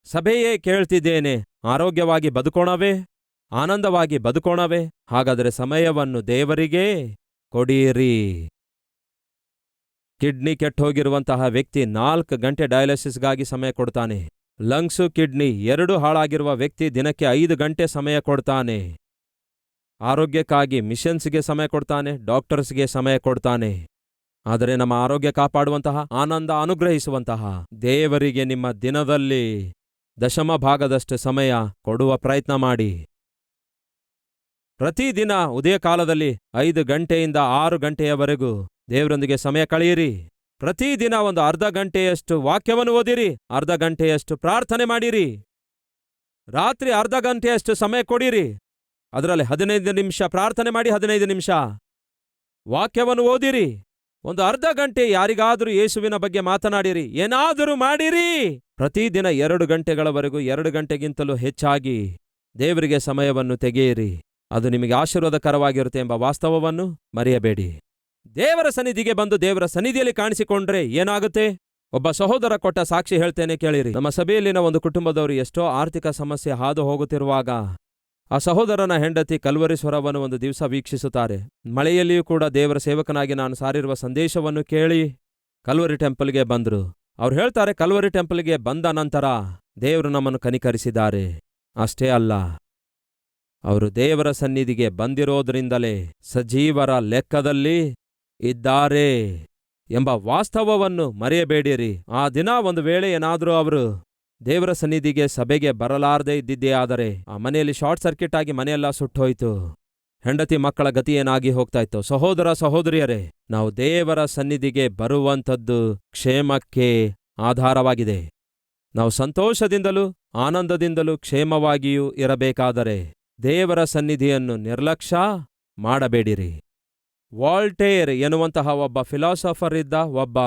ಸಭೆಯೇ ಕೇಳ್ತಿದ್ದೇನೆ, ಆರೋಗ್ಯವಾಗಿ ಬದುಕೋಣವೇ? ಆನಂದವಾಗಿ ಬದುಕೋಣವೇ? ಹಾಗಾದರೆ ಸಮಯವನ್ನು ದೇವರಿಗೆ ಕೊಡಿಯಿರಿ ಕಿಡ್ನಿ ಕೆಟ್ಟೋಗಿರುವಂತಹ ವ್ಯಕ್ತಿ ನಾಲ್ಕು ಗಂಟೆ ಡಯಾಲಿಸಿಸ್ಗಾಗಿ ಸಮಯ ಕೊಡ್ತಾನೆ. ಲಂಗ್ಸು ಕಿಡ್ನಿ ಎರಡು ಹಾಳಾಗಿರುವ ವ್ಯಕ್ತಿ ದಿನಕ್ಕೆ ಐದು ಗಂಟೆ ಸಮಯ ಕೊಡ್ತಾನೆ. ಆರೋಗ್ಯಕ್ಕಾಗಿ ಮಿಷನ್ಸ್ಗೆ ಸಮಯ ಕೊಡ್ತಾನೆ, ಡಾಕ್ಟರ್ಸ್ಗೆ ಸಮಯ ಕೊಡ್ತಾನೆ. ಆದರೆ ನಮ್ಮ ಆರೋಗ್ಯ ಕಾಪಾಡುವಂತಹ, ಆನಂದ ಅನುಗ್ರಹಿಸುವಂತಹ ದೇವರಿಗೆ ನಿಮ್ಮ ದಿನದಲ್ಲಿ ದಶಮ ಭಾಗದಷ್ಟು ಸಮಯ ಕೊಡುವ ಪ್ರಯತ್ನ ಮಾಡಿ. ಪ್ರತಿದಿನ ಉದಯ ಕಾಲದಲ್ಲಿ ಐದು ಗಂಟೆಯಿಂದ ಆರು ಗಂಟೆಯವರೆಗೂ ದೇವರೊಂದಿಗೆ ಸಮಯ ಕಳೆಯಿರಿ. ಪ್ರತಿದಿನ ಒಂದು ಅರ್ಧ ಗಂಟೆಯಷ್ಟು ವಾಕ್ಯವನ್ನು ಓದಿರಿ, ಅರ್ಧ ಗಂಟೆಯಷ್ಟು ಪ್ರಾರ್ಥನೆ ಮಾಡಿರಿ. ರಾತ್ರಿ ಅರ್ಧ ಗಂಟೆಯಷ್ಟು ಸಮಯ ಕೊಡಿರಿ. ಅದರಲ್ಲಿ ಹದಿನೈದು ನಿಮಿಷ ಪ್ರಾರ್ಥನೆ ಮಾಡಿ ಹದಿನೈದು ನಿಮಿಷ. ವಾಕ್ಯವನ್ನು ಓದಿರಿ. ಒಂದು ಅರ್ಧ ಗಂಟೆ ಯಾರಿಗಾದರೂ ಯೇಸುವಿನ ಬಗ್ಗೆ ಮಾತನಾಡಿರಿ. ಏನಾದರೂ ಮಾಡಿರಿ. ಪ್ರತಿದಿನ ಎರಡು ಗಂಟೆಗಳವರೆಗೂ ಎರಡು ಗಂಟೆಗಿಂತಲೂ ಹೆಚ್ಚಾಗಿ ದೇವರಿಗೆ ಸಮಯವನ್ನು ತೆಗೆಯಿರಿ. ಅದು ನಿಮಗೆ ಆಶೀರ್ವಾದಕರವಾಗಿರುತ್ತೆ ಎಂಬ ವಾಸ್ತವವನ್ನು ಮರೆಯಬೇಡಿ. ದೇವರ ಸನ್ನಿಧಿಗೆ ಬಂದು ದೇವರ ಸನ್ನಿಧಿಯಲ್ಲಿ ಕಾಣಿಸಿಕೊಂಡ್ರೆ ಏನಾಗುತ್ತೆ? ಒಬ್ಬ ಸಹೋದರ ಕೊಟ್ಟ ಸಾಕ್ಷಿ ಹೇಳ್ತೇನೆ ಕೇಳಿರಿ. ನಮ್ಮ ಸಭೆಯಲ್ಲಿನ ಒಂದು ಕುಟುಂಬದವರು ಎಷ್ಟೋ ಆರ್ಥಿಕ ಸಮಸ್ಯೆ ಹಾದು ಹೋಗುತ್ತಿರುವಾಗ ಆ ಸಹೋದರನ ಹೆಂಡತಿ ಕಲ್ವರಿ ಸ್ವರವನ್ನು ಒಂದು ದಿವಸ ವೀಕ್ಷಿಸುತ್ತಾರೆ. ಮಳೆಯಲ್ಲಿಯೂ ಕೂಡ ದೇವರ ಸೇವಕನಾಗಿ ನಾನು ಸಾರಿರುವ ಸಂದೇಶವನ್ನು ಕೇಳಿ ಕಲ್ವರಿ ಟೆಂಪಲ್ಗೆ ಬಂದರು. ಅವ್ರು ಹೇಳ್ತಾರೆ, ಕಲ್ವರಿ ಟೆಂಪಲ್ಗೆ ಬಂದ ನಂತರ ದೇವರು ನಮ್ಮನ್ನು ಕನಿಕರಿಸಿದ್ದಾರೆ. ಅಷ್ಟೇ ಅಲ್ಲ, ಅವರು ದೇವರ ಸನ್ನಿಧಿಗೆ ಬಂದಿರೋದ್ರಿಂದಲೇ ಸಜೀವರ ಲೆಕ್ಕದಲ್ಲಿ ಇದ್ದಾರೆ ಎಂಬ ವಾಸ್ತವವನ್ನು ಮರೆಯಬೇಡಿರಿ. ಆ ದಿನ ಒಂದು ವೇಳೆ ಏನಾದರೂ ಅವರು ದೇವರ ಸನ್ನಿಧಿಗೆ ಸಭೆಗೆ ಬರಲಾರದೆ ಇದ್ದಿದ್ದೇ ಆದರೆ ಆ ಮನೆಯಲ್ಲಿ ಶಾರ್ಟ್ ಸರ್ಕ್ಯೂಟ್ ಆಗಿ ಮನೆಯೆಲ್ಲ ಸುಟ್ಟೋಯ್ತು. ಹೆಂಡತಿ ಮಕ್ಕಳ ಗತಿ ಏನಾಗಿ ಹೋಗ್ತಾ ಇತ್ತು ಸಹೋದರ, ಸಹೋದರಿಯರೇ, ನಾವು ದೇವರ ಸನ್ನಿಧಿಗೆ ಬರುವಂಥದ್ದು ಕ್ಷೇಮಕ್ಕೆ ಆಧಾರವಾಗಿದೆ. ನಾವು ಸಂತೋಷದಿಂದಲೂ, ಆನಂದದಿಂದಲೂ ಕ್ಷೇಮವಾಗಿಯೂ ಇರಬೇಕಾದರೆ ದೇವರ ಸನ್ನಿಧಿಯನ್ನು ನಿರ್ಲಕ್ಷ್ಯ ಮಾಡಬೇಡಿರಿ. ವಾಲ್ಟೇರ್ ಎನ್ನುವಂತಹ ಒಬ್ಬ ಫಿಲಾಸಫರ್ ಇದ್ದ, ಒಬ್ಬ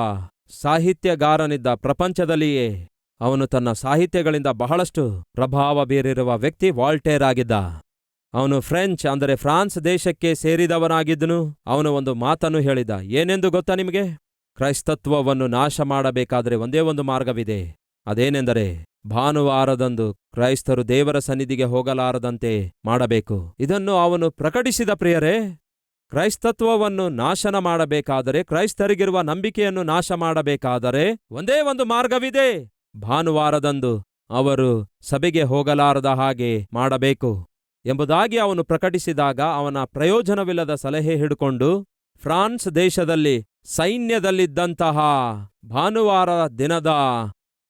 ಸಾಹಿತ್ಯಗಾರನಿದ್ದ ಪ್ರಪಂಚದಲ್ಲಿಯೇ ಅವನು ತನ್ನ ಸಾಹಿತ್ಯಗಳಿಂದ ಬಹಳಷ್ಟು ಪ್ರಭಾವ ಬೀರಿರುವ ವ್ಯಕ್ತಿ ವಾಲ್ಟೇರ್ ಆಗಿದ್ದ. ಅವನು ಫ್ರೆಂಚ್, ಅಂದರೆ ಫ್ರಾನ್ಸ್ ದೇಶಕ್ಕೆ ಸೇರಿದವನಾಗಿದ್ದನು. ಅವನು ಒಂದು ಮಾತನ್ನು ಹೇಳಿದ, ಏನೆಂದು ಗೊತ್ತಾ ನಿಮಗೆ? ಕ್ರೈಸ್ತತ್ವವನ್ನು ನಾಶ ಮಾಡಬೇಕಾದರೆ ಒಂದೇ ಒಂದು ಮಾರ್ಗವಿದೆ. ಅದೇನೆಂದರೆ, ಭಾನುವಾರದಂದು ಕ್ರೈಸ್ತರು ದೇವರ ಸನ್ನಿಧಿಗೆ ಹೋಗಲಾರದಂತೆ ಮಾಡಬೇಕು. ಇದನ್ನು ಅವನು ಪ್ರಕಟಿಸಿದ ಪ್ರಿಯರೇ, ಕ್ರೈಸ್ತತ್ವವನ್ನು ನಾಶನ ಮಾಡಬೇಕಾದರೆ, ಕ್ರೈಸ್ತರಿಗಿರುವ ನಂಬಿಕೆಯನ್ನು ನಾಶ ಮಾಡಬೇಕಾದರೆ ಒಂದೇ ಒಂದು ಮಾರ್ಗವಿದೆ. ಭಾನುವಾರದಂದು ಅವರು ಸಭೆಗೆ ಹೋಗಲಾರದ ಹಾಗೆ ಮಾಡಬೇಕು ಎಂಬುದಾಗಿ ಅವನು ಪ್ರಕಟಿಸಿದಾಗ ಅವನ ಪ್ರಯೋಜನವಿಲ್ಲದ ಸಲಹೆ ಹಿಡ್ಕೊಂಡು, ಫ್ರಾನ್ಸ್ ದೇಶದಲ್ಲಿ ಸೈನ್ಯದಲ್ಲಿದ್ದಂತಹ ಭಾನುವಾರ ದಿನದ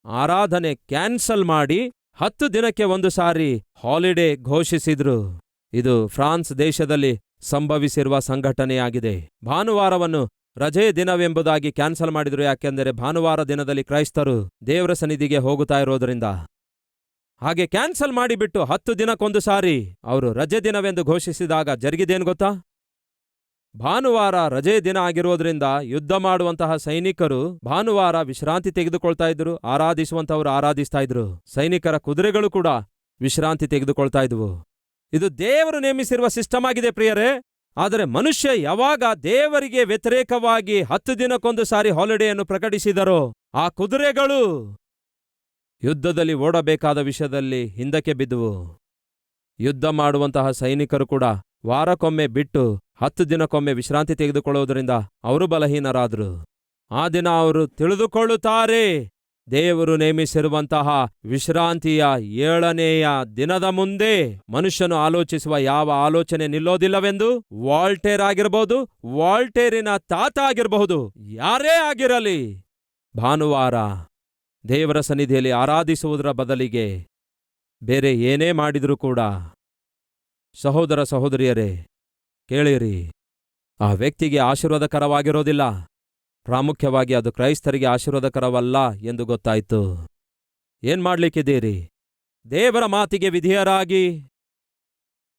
ಆರಾಧನೆ ಕ್ಯಾನ್ಸಲ್ ಮಾಡಿ ಹತ್ತು ದಿನಕ್ಕೆ ಒಂದು ಸಾರಿ ಹಾಲಿಡೇ ಘೋಷಿಸಿದ್ರು. ಇದು ಫ್ರಾನ್ಸ್ ದೇಶದಲ್ಲಿ ಸಂಭವಿಸಿರುವ ಸಂಘಟನೆಯಾಗಿದೆ. ಭಾನುವಾರವನ್ನು ರಜೆ ದಿನವೆಂಬುದಾಗಿ ಕ್ಯಾನ್ಸಲ್ ಮಾಡಿದ್ರು ಯಾಕೆಂದರೆ ಭಾನುವಾರ ದಿನದಲ್ಲಿ ಕ್ರೈಸ್ತರು ದೇವರ ಸನ್ನಿಧಿಗೆ ಹೋಗುತ್ತಾ ಇರೋದ್ರಿಂದ. ಹಾಗೆ ಕ್ಯಾನ್ಸಲ್ ಮಾಡಿಬಿಟ್ಟು ಹತ್ತು ದಿನಕ್ಕೊಂದು ಸಾರಿ ಅವರು ರಜೆ ದಿನವೆಂದು ಘೋಷಿಸಿದಾಗ ಜರುಗಿದೇನು ಗೊತ್ತಾ? ಭಾನುವಾರ ರಜೆ ದಿನ ಆಗಿರೋದ್ರಿಂದ ಯುದ್ಧ ಮಾಡುವಂತಹ ಸೈನಿಕರು ಭಾನುವಾರ ವಿಶ್ರಾಂತಿ ತೆಗೆದುಕೊಳ್ತಾ ಇದ್ರು ಆರಾಧಿಸುವಂತವರು ಆರಾಧಿಸ್ತಾ ಇದ್ರು ಸೈನಿಕರ ಕುದುರೆಗಳು ಕೂಡ ವಿಶ್ರಾಂತಿ ತೆಗೆದುಕೊಳ್ತಾ ಇದ್ವು. ಇದು ದೇವರು ನೇಮಿಸಿರುವ ಸಿಸ್ಟಮ್ ಆಗಿದೆ ಪ್ರಿಯರೇ. ಆದರೆ ಮನುಷ್ಯ ಯಾವಾಗ ದೇವರಿಗೆ ವ್ಯತಿರೇಕವಾಗಿ ಹತ್ತು ದಿನಕ್ಕೊಂದು ಸಾರಿ ಹಾಲಿಡೇಯನ್ನು ಪ್ರಕಟಿಸಿದರೋ ಆ ಕುದುರೆಗಳು ಯುದ್ಧದಲ್ಲಿ ಓಡಬೇಕಾದ ವಿಷಯದಲ್ಲಿ ಹಿಂದಕ್ಕೆ ಬಿದ್ದುವು. ಯುದ್ಧ ಮಾಡುವಂತಹ ಸೈನಿಕರು ಕೂಡ ವಾರಕ್ಕೊಮ್ಮೆ ಬಿಟ್ಟು ಹತ್ತು ದಿನಕ್ಕೊಮ್ಮೆ ವಿಶ್ರಾಂತಿ ತೆಗೆದುಕೊಳ್ಳುವುದರಿಂದ ಅವರು ಬಲಹೀನರಾದರು. ಆ ದಿನ ಅವರು ತಿಳಿದುಕೊಳ್ಳುತ್ತಾರೆ. ದೇವರು ನೇಮಿಸಿರುವಂತಹ ವಿಶ್ರಾಂತಿಯ ಏಳನೆಯ ದಿನದ ಮುಂದೆ ಮನುಷ್ಯನು ಆಲೋಚಿಸುವ ಯಾವ ಆಲೋಚನೆ ನಿಲ್ಲೋದಿಲ್ಲವೆಂದು ವಾಲ್ಟೇರ್ ಆಗಿರಬಹುದು ವಾಲ್ಟೇರಿನ ತಾತ ಆಗಿರಬಹುದು, ಯಾರೇ ಆಗಿರಲಿ. ಭಾನುವಾರ ದೇವರ ಸನ್ನಿಧಿಯಲ್ಲಿ ಆರಾಧಿಸುವುದರ ಬದಲಿಗೆ ಬೇರೆ ಏನೇ ಮಾಡಿದರೂ ಕೂಡ, ಸಹೋದರ ಸಹೋದರಿಯರೇ, ಕೇಳಿರಿ, ಆ ವ್ಯಕ್ತಿಗೆ ಆಶೀರ್ವಾದಕರವಾಗಿರೋದಿಲ್ಲ. ಪ್ರಾಮುಖ್ಯವಾಗಿ ಅದು ಕ್ರೈಸ್ತರಿಗೆ ಆಶೀರ್ವಾದಕರವಲ್ಲ ಎಂದು ಗೊತ್ತಾಯಿತು. ಏನ್ ಮಾಡ್ಲಿಕ್ಕಿದ್ದೀರಿ? ದೇವರ ಮಾತಿಗೆ ವಿಧಿಯರಾಗಿ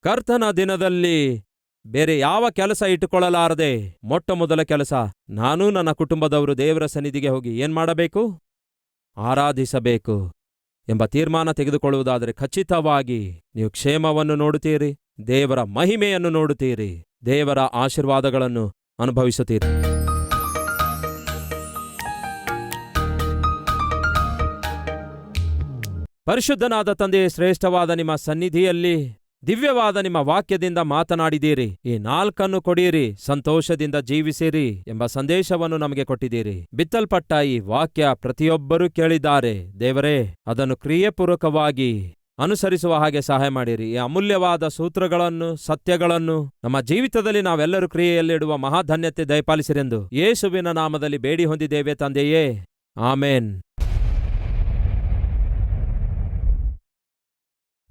ಕರ್ತನ ದಿನದಲ್ಲಿ ಬೇರೆ ಯಾವ ಕೆಲಸ ಇಟ್ಟುಕೊಳ್ಳಲಾರದೆ? ಮೊಟ್ಟ ಮೊದಲ ಕೆಲಸ, ನಾನೂ ನನ್ನ ಕುಟುಂಬದವರು ದೇವರ ಸನ್ನಿಧಿಗೆ ಹೋಗಿ ಏನ್ ಮಾಡಬೇಕು? ಆರಾಧಿಸಬೇಕು ಎಂಬ ತೀರ್ಮಾನ ತೆಗೆದುಕೊಳ್ಳುವುದಾದರೆ ಖಚಿತವಾಗಿ ನೀವು ಕ್ಷೇಮವನ್ನು ನೋಡುತ್ತೀರಿ, ದೇವರ ಮಹಿಮೆಯನ್ನು ನೋಡುತ್ತೀರಿ, ದೇವರ ಆಶೀರ್ವಾದಗಳನ್ನು ಅನುಭವಿಸುತ್ತೀರಿ. ಪರಿಶುದ್ಧನಾದ ತಂದೆಯೇ, ಶ್ರೇಷ್ಠವಾದ ನಿಮ್ಮ ಸನ್ನಿಧಿಯಲ್ಲಿ, ದಿವ್ಯವಾದ ನಿಮ್ಮ ವಾಕ್ಯದಿಂದ ಮಾತನಾಡಿದ್ದೀರಿ. ಈ ನಾಲ್ಕನ್ನು ಕೊಡಿರಿ, ಸಂತೋಷದಿಂದ ಜೀವಿಸಿರಿ ಎಂಬ ಸಂದೇಶವನ್ನು ನಮಗೆ ಕೊಟ್ಟಿದ್ದೀರಿ. ಬಿತ್ತಲ್ಪಟ್ಟ ಈ ವಾಕ್ಯ ಪ್ರತಿಯೊಬ್ಬರೂ ಕೇಳಿದ್ದಾರೆ. ದೇವರೇ, ಅದನ್ನು ಕ್ರಿಯೆಪೂರ್ವಕವಾಗಿ ಅನುಸರಿಸುವ ಹಾಗೆ ಸಹಾಯ ಮಾಡಿರಿ. ಈ ಅಮೂಲ್ಯವಾದ ಸೂತ್ರಗಳನ್ನು, ಸತ್ಯಗಳನ್ನು ನಮ್ಮ ಜೀವಿತದಲ್ಲಿ ನಾವೆಲ್ಲರೂ ಕ್ರಿಯೆಯಲ್ಲಿಡುವ ಮಹಾಧನ್ಯತೆ ದಯಪಾಲಿಸಿರೆಂದು ಯೇಸುವಿನ ನಾಮದಲ್ಲಿ ಬೇಡಿ ಹೊಂದಿದ್ದೇವೆ ತಂದೆಯೇ. ಆಮೇನ್.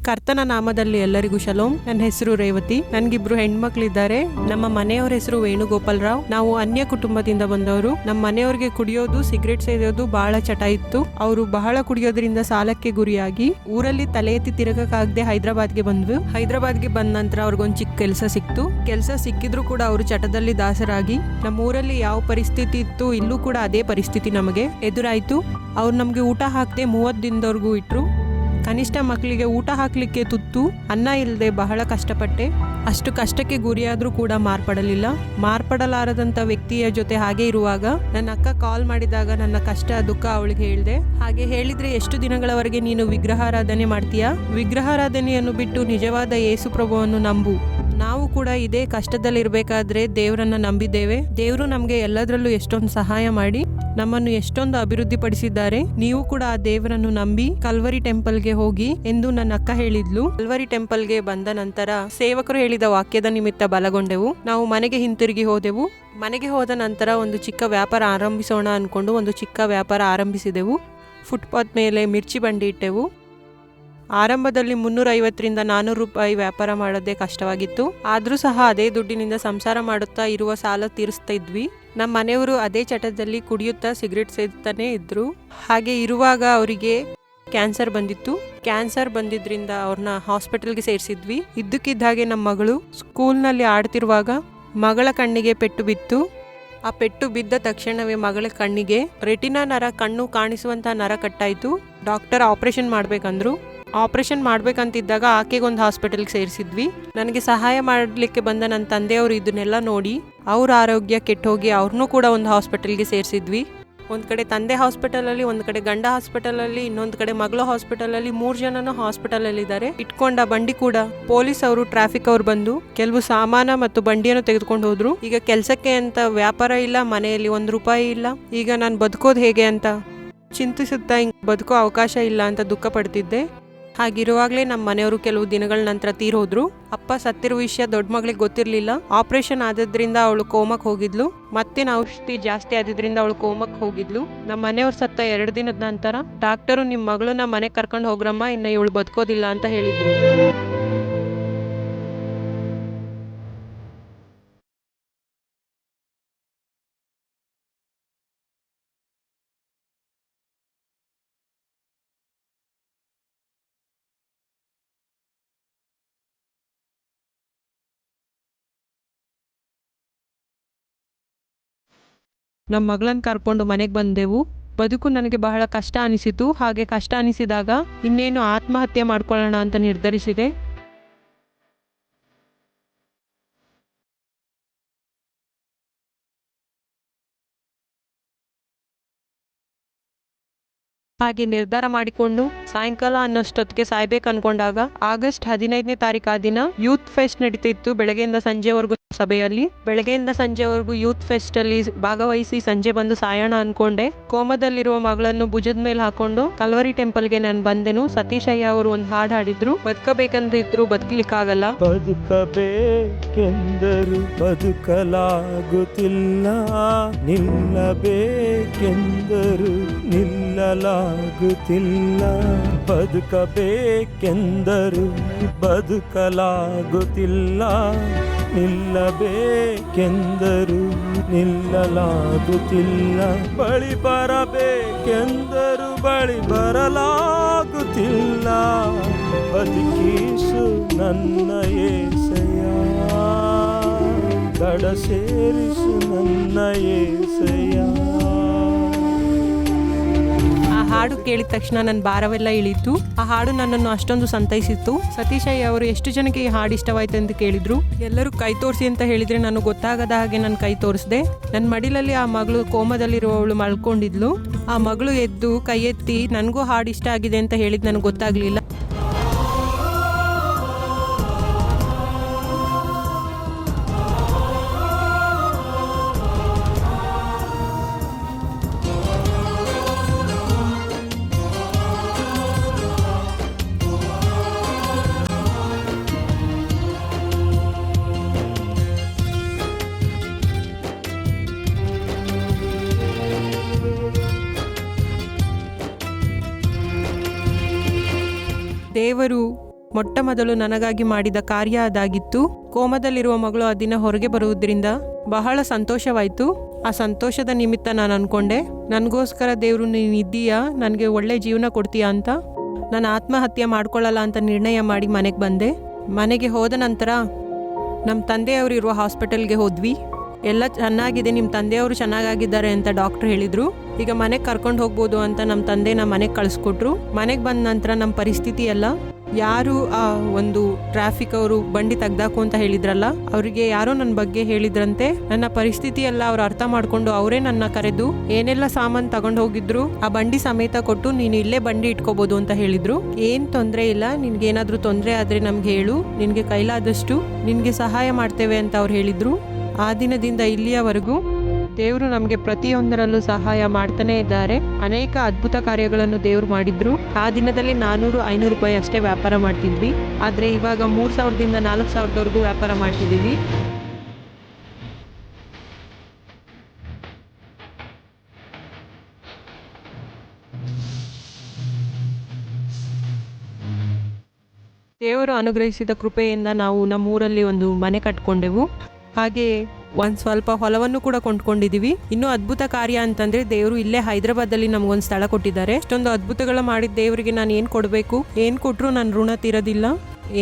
ಕರ್ತನ ನಾಮದಲ್ಲಿ ಎಲ್ಲರಿಗೂ ಶಲೋಮ್. ನನ್ನ ಹೆಸರು ರೇವತಿ. ನನ್ಗಿಬ್ರು ಹೆಣ್ಮಕ್ಳಿದ್ದಾರೆ. ನಮ್ಮ ಮನೆಯವ್ರ ಹೆಸರು ವೇಣುಗೋಪಾಲ್ ರಾವ್. ನಾವು ಅನ್ಯ ಕುಟುಂಬದಿಂದ ಬಂದವರು. ನಮ್ಮ ಮನೆಯವ್ರಿಗೆ ಕುಡಿಯೋದು, ಸಿಗರೆಟ್ ಸೇದೋದು ಬಹಳ ಚಟ ಇತ್ತು. ಅವರು ಬಹಳ ಕುಡಿಯೋದ್ರಿಂದ ಸಾಲಕ್ಕೆ ಗುರಿಯಾಗಿ ಊರಲ್ಲಿ ತಲೆ ಎತ್ತಿ ತಿರುಗಕ್ಕಾಗದೆ ಹೈದರಾಬಾದ್ಗೆ ಬಂದ್ವಿ. ಹೈದರಾಬಾದ್ಗೆ ಬಂದ ನಂತರ ಅವ್ರಿಗೊಂದು ಚಿಕ್ಕ ಕೆಲಸ ಸಿಕ್ತು. ಕೆಲಸ ಸಿಕ್ಕಿದ್ರು ಕೂಡ ಅವರು ಚಟದಲ್ಲಿ ದಾಸರಾಗಿ ನಮ್ಮ ಊರಲ್ಲಿ ಯಾವ ಪರಿಸ್ಥಿತಿ ಇತ್ತು ಇಲ್ಲೂ ಕೂಡ ಅದೇ ಪರಿಸ್ಥಿತಿ ನಮಗೆ ಎದುರಾಯಿತು. ಅವ್ರು ನಮಗೆ ಊಟ ಹಾಕದೆ ಮೂವತ್ತು ದಿನದವರೆಗೂ ಇಟ್ರು. ಕನಿಷ್ಠ ಮಕ್ಕಳಿಗೆ ಊಟ ಹಾಕಲಿಕ್ಕೆ ತುತ್ತು, ಅನ್ನ ಇಲ್ಲದೆ ಬಹಳ ಕಷ್ಟಪಟ್ಟೆ. ಅಷ್ಟು ಕಷ್ಟಕ್ಕೆ ಗುರಿಯಾದರೂ ಕೂಡ ಮಾರ್ಪಡಲಿಲ್ಲ. ಮಾರ್ಪಡಲಾರದಂಥ ವ್ಯಕ್ತಿಯ ಜೊತೆ ಹಾಗೆ ಇರುವಾಗ ನನ್ನ ಅಕ್ಕ ಕಾಲ್ ಮಾಡಿದಾಗ ನನ್ನ ಕಷ್ಟ, ದುಃಖ ಅವಳಿಗೆ ಹೇಳಿದೆ, ಹಾಗೆ ಹೇಳಿದ್ರೆ ಎಷ್ಟು ದಿನಗಳವರೆಗೆ ನೀನು ವಿಗ್ರಹಾರಾಧನೆ ಮಾಡ್ತೀಯಾ? ವಿಗ್ರಹಾರಾಧನೆಯನ್ನು ಬಿಟ್ಟು ನಿಜವಾದ ಯೇಸು ಪ್ರಭುವನ್ನು ನಂಬು. ನಾವು ಕೂಡ ಇದೇ ಕಷ್ಟದಲ್ಲಿರಬೇಕಾದ್ರೆ ದೇವರನ್ನ ನಂಬಿದ್ದೇವೆ. ದೇವರು ನಮಗೆ ಎಲ್ಲದರಲ್ಲೂ ಎಷ್ಟೊಂದು ಸಹಾಯ ಮಾಡಿ ನಮ್ಮನ್ನು ಎಷ್ಟೊಂದು ಅಭಿವೃದ್ಧಿಪಡಿಸಿದ್ದಾರೆ. ನೀವು ಕೂಡ ಆ ದೇವರನ್ನು ನಂಬಿ ಕಲ್ವರಿ ಟೆಂಪಲ್ಗೆ ಹೋಗಿ ಎಂದು ನನ್ನ ಅಕ್ಕ ಹೇಳಿದ್ಲು. ಕಲ್ವರಿ ಟೆಂಪಲ್ಗೆ ಬಂದ ನಂತರ ಸೇವಕರು ಹೇಳಿದ ವಾಕ್ಯದ ನಿಮಿತ್ತ ಬಲಗೊಂಡೆವು. ನಾವು ಮನೆಗೆ ಹಿಂತಿರುಗಿ ಹೋದೆವು. ಮನೆಗೆ ಹೋದ ನಂತರ ಒಂದು ಚಿಕ್ಕ ವ್ಯಾಪಾರ ಆರಂಭಿಸೋಣ ಅನ್ಕೊಂಡು ಒಂದು ಚಿಕ್ಕ ವ್ಯಾಪಾರ ಆರಂಭಿಸಿದೆವು. ಫುಟ್ಪಾತ್ ಮೇಲೆ ಮಿರ್ಚಿ ಬಂಡಿ ಇಟ್ಟೆವು. ಆರಂಭದಲ್ಲಿ ಮುನ್ನೂರ ಐವತ್ತರಿಂದ ನಾನ್ನೂರು ರೂಪಾಯಿ ವ್ಯಾಪಾರ ಮಾಡೋದೇ ಕಷ್ಟವಾಗಿತ್ತು. ಆದರೂ ಸಹ ಅದೇ ದುಡ್ಡಿನಿಂದ ಸಂಸಾರ ಮಾಡುತ್ತಾ ಇರುವ ಸಾಲ ತೀರಿಸ್ತಾ ಇದ್ವಿ. ನಮ್ಮ ಮನೆಯವರು ಅದೇ ಚಟದಲ್ಲಿ ಕುಡಿಯುತ್ತಾ ಸಿಗರೆಟ್ ಸೇದುತ್ತಾನೆ ಇದ್ರು. ಹಾಗೆ ಇರುವಾಗ ಅವರಿಗೆ ಕ್ಯಾನ್ಸರ್ ಬಂದಿತ್ತು. ಕ್ಯಾನ್ಸರ್ ಬಂದಿದ್ರಿಂದ ಅವ್ರನ್ನ ಹಾಸ್ಪಿಟಲ್ಗೆ ಸೇರಿಸಿದ್ವಿ. ಇದ್ದಕ್ಕಿದ್ದಾಗೆ ನಮ್ಮ ಮಗಳು ಸ್ಕೂಲ್ನಲ್ಲಿ ಆಡ್ತಿರುವಾಗ ಮಗಳ ಕಣ್ಣಿಗೆ ಪೆಟ್ಟು ಬಿತ್ತು. ಆ ಪೆಟ್ಟು ಬಿದ್ದ ತಕ್ಷಣವೇ ಮಗಳ ಕಣ್ಣಿಗೆ ರೆಟಿನಾ ನರ ಕಣ್ಣು ಕಾಣಿಸುವಂತ ನರ ಕಟ್ಟಾಯಿತು. ಡಾಕ್ಟರ್ ಆಪರೇಷನ್ ಮಾಡ್ಬೇಕಂದ್ರು. ಆಪರೇಷನ್ ಮಾಡ್ಬೇಕಂತಿದ್ದಾಗ ಆಕೆಗೊಂದು ಹಾಸ್ಪಿಟಲ್ಗೆ ಸೇರಿಸಿದ್ವಿ. ನನಗೆ ಸಹಾಯ ಮಾಡಲಿಕ್ಕೆ ಬಂದ ನನ್ನ ತಂದೆಯವರು ಇದನ್ನೆಲ್ಲ ನೋಡಿ ಅವ್ರ ಆರೋಗ್ಯ ಕೆಟ್ಟೋಗಿ ಅವ್ರನ್ನೂ ಕೂಡ ಒಂದು ಹಾಸ್ಪಿಟಲ್ಗೆ ಸೇರಿಸಿದ್ವಿ. ಒಂದು ಕಡೆ ತಂದೆ ಹಾಸ್ಪಿಟಲಲ್ಲಿ, ಒಂದು ಕಡೆ ಗಂಡ ಹಾಸ್ಪಿಟಲಲ್ಲಿ, ಇನ್ನೊಂದು ಕಡೆ ಮಗಳ ಹಾಸ್ಪಿಟಲಲ್ಲಿ ಮೂರು ಜನನೂ ಹಾಸ್ಪಿಟಲಲ್ಲಿದ್ದಾರೆ. ಇಟ್ಕೊಂಡ ಬಂಡಿ ಕೂಡ ಪೊಲೀಸ್ ಅವರು, ಟ್ರಾಫಿಕ್ ಅವ್ರು ಬಂದು ಕೆಲವು ಸಾಮಾನ ಮತ್ತು ಬಂಡಿಯನ್ನು ತೆಗೆದುಕೊಂಡು ಹೋದ್ರು. ಈಗ ಕೆಲಸಕ್ಕೆ ಅಂತ ವ್ಯಾಪಾರ ಇಲ್ಲ, ಮನೆಯಲ್ಲಿ ಒಂದು ರೂಪಾಯಿ ಇಲ್ಲ. ಈಗ ನಾನು ಬದುಕೋದು ಹೇಗೆ ಅಂತ ಚಿಂತಿಸುತ್ತಾ ಹಿಂಗೆ ಬದುಕೋ ಅವಕಾಶ ಇಲ್ಲ ಅಂತ ದುಃಖ ಪಡ್ತಿದ್ದೆ. ಹಾಗಿರುವಾಗಲೇ ನಮ್ಮ ಮನೆಯವರು ಕೆಲವು ದಿನಗಳ ನಂತರ ತೀರೋದ್ರು. ಅಪ್ಪ ಸತ್ತಿರೋ ವಿಷಯ ದೊಡ್ಡ ಮಗಳಿಗೆ ಗೊತ್ತಿರಲಿಲ್ಲ. ಆಪರೇಷನ್ ಆದದ್ರಿಂದ ಅವಳು ಕೋಮಕ್ಕೆ ಹೋಗಿದ್ಲು. ಮತ್ತೆ ಔಷಧಿ ಜಾಸ್ತಿ ಆದಿದ್ರಿಂದ ಅವಳು ಕೋಮಕ್ಕೆ ಹೋಗಿದ್ಲು. ನಮ್ಮ ಮನೆಯವ್ರು ಸತ್ತ ಎರಡು ದಿನದ ನಂತರ, ಡಾಕ್ಟರು ನಿಮ್ಮ ಮಗಳನ್ನ ಮನೆ ಕರ್ಕೊಂಡು ಹೋಗ್ರಮ್ಮ, ಇನ್ನು ಇವಳು ಬದುಕೋದಿಲ್ಲ ಅಂತ ಹೇಳಿದ್ರು. ನಮ್ಮ ಮಗಳನ್ನ ಕರ್ಕೊಂಡು ಮನೆಗೆ ಬಂದೆವು. ಬದುಕು ನನಗೆ ಬಹಳ ಕಷ್ಟ ಅನಿಸಿತು. ಹಾಗೆ ಕಷ್ಟ ಅನಿಸಿದಾಗ ಇನ್ನೇನು ಆತ್ಮಹತ್ಯೆ ಮಾಡ್ಕೊಳ್ಳೋಣ ಅಂತ ನಿರ್ಧರಿಸಿದೆ. ಹಾಗೆ ನಿರ್ಧಾರ ಮಾಡಿಕೊಂಡು ಸಾಯಂಕಾಲ ಅನ್ನೋಷ್ಟೊತ್ತಿಗೆ ಸಾಯ್ಬೇಕು ಅನ್ಕೊಂಡಾಗ ಆಗಸ್ಟ್ ಹದಿನೈದನೇ ತಾರೀಕು ದಿನ ಯೂತ್ ಫೆಸ್ಟ್ ನಡೀತಿತ್ತು. ಬೆಳಗ್ಗೆಯಿಂದ ಸಂಜೆವರೆಗೂ ಸಭೆಯಲ್ಲಿ, ಬೆಳಗ್ಗೆಯಿಂದ ಸಂಜೆವರೆಗೂ ಯೂತ್ ಫೆಸ್ಟ್ ಅಲ್ಲಿ ಭಾಗವಹಿಸಿ ಸಂಜೆ ಬಂದು ಸಾಯೋಣ ಅನ್ಕೊಂಡೆ. ಕೋಮದಲ್ಲಿರುವ ಮಗಳನ್ನು ಭುಜದ ಮೇಲೆ ಹಾಕೊಂಡು ಕಲ್ವರಿ ಟೆಂಪಲ್ಗೆ ನಾನು ಬಂದೆನು. ಸತೀಶ್ ಅಯ್ಯ ಅವರು ಒಂದು ಹಾಡು ಹಾಡಿದ್ರು. ಬದುಕಬೇಕಂತ ಇದ್ರು ಬದುಕಲಿಕ್ಕಾಗಲ್ಲ. ಬದುಕಬೇಕೆಂದರು ಬದುಕಲಾಗುತ್ತಿಲ್ಲ. ನಿಲ್ಲಬೇಕೆಂದರು ನಿಲ್ಲಲಾಗುತ್ತಿಲ್ಲ ಬದುಕಬೇಕೆಂದರು ಬದುಕಲಾಗುತ್ತಿಲ್ಲ. ನಿಲ್ಲಬೇಕೆಂದರು ನಿಲ್ಲಲಾಗುತ್ತಿಲ್ಲ. ಬಳಿ ಬರಬೇಕೆಂದರು ಬಳಿ ಬರಲಾಗುತ್ತಿಲ್ಲ. ಬದುಕೀಸು ನನ್ನ ಏಸಯ ದಡ ಸೇರಿಸು ನನ್ನ ಏಸಯ್ಯ. ಹಾಡು ಕೇಳಿದ ತಕ್ಷಣ ನನ್ನ ಭಾರವೆಲ್ಲ ಇಳಿತು ಆ ಹಾಡು ನನ್ನನ್ನು ಅಷ್ಟೊಂದು ಸಂತೈಸಿತ್ತು. ಸತೀಶ್ ಅಯ್ಯ ಅವರು ಎಷ್ಟು ಜನಕ್ಕೆ ಈ ಹಾಡು ಇಷ್ಟವಾಯ್ತು ಅಂತ ಕೇಳಿದ್ರು. ಎಲ್ಲರೂ ಕೈ ತೋರಿಸಿ ಅಂತ ಹೇಳಿದ್ರೆ ನಾನು ಗೊತ್ತಾಗದ ಹಾಗೆ ನಾನು ಕೈ ತೋರಿಸಿದೆ. ನನ್ನ ಮಡಿಲಲ್ಲಿ ಆ ಮಗಳು ಕೋಮದಲ್ಲಿರುವವಳು ಮಲ್ಕೊಂಡಿದ್ಲು. ಆ ಮಗಳು ಎದ್ದು ಕೈ ಎತ್ತಿ ನನಗೂ ಹಾಡು ಇಷ್ಟ ಆಗಿದೆ ಅಂತ ಹೇಳಿದ್ ನನಗೆ ಗೊತ್ತಾಗ್ಲಿಲ್ಲ. ದೇವರು ಮೊಟ್ಟ ಮೊದಲು ನನಗಾಗಿ ಮಾಡಿದ ಕಾರ್ಯ ಅದಾಗಿತ್ತು. ಕೋಮದಲ್ಲಿರುವ ಮಗಳು ಆ ದಿನ ಹೊರಗೆ ಬರುವುದರಿಂದ ಬಹಳ ಸಂತೋಷವಾಯಿತು. ಆ ಸಂತೋಷದ ನಿಮಿತ್ತ ನಾನು ಅನ್ಕೊಂಡೆ, ನನಗೋಸ್ಕರ ದೇವರು ನೀನು ಇದ್ದೀಯಾ? ನನಗೆ ಒಳ್ಳೆ ಜೀವನ ಕೊಡ್ತೀಯಾ ಅಂತ? ನಾನು ಆತ್ಮಹತ್ಯೆ ಮಾಡ್ಕೊಳ್ಳಲ್ಲ ಅಂತ ನಿರ್ಣಯ ಮಾಡಿ ಮನೆಗೆ ಬಂದೆ. ಮನೆಗೆ ಹೋದ ನಂತರ ನಮ್ಮ ತಂದೆಯವರು ಇರುವ ಹಾಸ್ಪಿಟಲ್ಗೆ ಹೋದ್ವಿ. ಎಲ್ಲ ಚೆನ್ನಾಗಿದೆ ನಿಮ್ಮ ತಂದೆಯವರು ಚೆನ್ನಾಗಾಗಿದ್ದಾರೆ ಅಂತ ಡಾಕ್ಟರ್ ಹೇಳಿದ್ರು. ಈಗ ಮನೆಗೆ ಕರ್ಕೊಂಡು ಹೋಗ್ಬೋದು ಅಂತ ನಮ್ಮ ತಂದೆ ನಮ್ಮ ಮನೆಗೆ ಕಳಿಸ್ಕೊಟ್ರು. ಮನೆಗೆ ಬಂದ ನಂತರ ನಮ್ಮ ಪರಿಸ್ಥಿತಿ ಎಲ್ಲ, ಯಾರು ಆ ಒಂದು ಟ್ರಾಫಿಕ್ ಅವರು ಬಂಡಿ ತೆಗ್ದಾಕು ಅಂತ ಹೇಳಿದ್ರಲ್ಲ, ಅವರಿಗೆ ಯಾರೋ ನನ್ನ ಬಗ್ಗೆ ಹೇಳಿದ್ರಂತೆ. ನನ್ನ ಪರಿಸ್ಥಿತಿ ಎಲ್ಲ ಅವ್ರು ಅರ್ಥ ಮಾಡ್ಕೊಂಡು ಅವರೇ ನನ್ನ ಕರೆದು ಏನೆಲ್ಲ ಸಾಮಾನು ತಗೊಂಡು ಹೋಗಿದ್ರು, ಆ ಬಂಡಿ ಸಮೇತ ಕೊಟ್ಟು ನೀನು ಇಲ್ಲೇ ಬಂಡಿ ಇಟ್ಕೋಬಹುದು ಅಂತ ಹೇಳಿದ್ರು. ಏನ್ ತೊಂದರೆ ಇಲ್ಲ, ನಿನ್ಗೆ ಏನಾದ್ರೂ ತೊಂದರೆ ಆದ್ರೆ ನಮ್ಗೆ ಹೇಳು, ನಿನ್ಗೆ ಕೈಲಾದಷ್ಟು ನಿನ್ಗೆ ಸಹಾಯ ಮಾಡ್ತೇವೆ ಅಂತ ಅವ್ರು ಹೇಳಿದ್ರು. ಆ ದಿನದಿಂದ ಇಲ್ಲಿಯವರೆಗೂ ದೇವರು ನಮಗೆ ಪ್ರತಿಯೊಂದರಲ್ಲೂ ಸಹಾಯ ಮಾಡ್ತಾನೆ ಇದ್ದಾರೆ. ಅನೇಕ ಅದ್ಭುತ ಕಾರ್ಯಗಳನ್ನು ದೇವರು ಮಾಡಿದ್ರು. ಆ ದಿನದಲ್ಲಿ ನಾನೂರು, ಐನೂರು ರೂಪಾಯಿ ಅಷ್ಟೇ ವ್ಯಾಪಾರ ಮಾಡ್ತಿದ್ವಿ. ಆದರೆ ಇವಾಗ ಮೂರು ಸಾವಿರದಿಂದ ನಾಲ್ಕು ಸಾವಿರದವರೆಗೂ ವ್ಯಾಪಾರ ಮಾಡ್ತಿದ್ದೀವಿ. ದೇವರು ಅನುಗ್ರಹಿಸಿದ ಕೃಪೆಯಿಂದ ನಾವು ನಮ್ಮೂರಲ್ಲಿ ಒಂದು ಮನೆ ಕಟ್ಕೊಂಡೆವು. ಹಾಗೆ ಒಂದು ಸ್ವಲ್ಪ ಹೊಲವನ್ನು ಕೂಡ ಕೊಂಡ್ಕೊಂಡಿದೀವಿ. ಇನ್ನು ಅದ್ಭುತ ಕಾರ್ಯ ಅಂತಂದ್ರೆ ದೇವರು ಇಲ್ಲೇ ಹೈದರಾಬಾದಲ್ಲಿ ನಮ್ಗೊಂದು ಸ್ಥಳ ಕೊಟ್ಟಿದ್ದಾರೆ. ಇಷ್ಟೊಂದು ಅದ್ಭುತಗಳ ಮಾಡಿದ ದೇವರಿಗೆ ನಾನು ಏನು ಕೊಡಬೇಕು? ಏನು ಕೊಟ್ಟರು ನನ್ನ ಋಣ ತೀರೋದಿಲ್ಲ.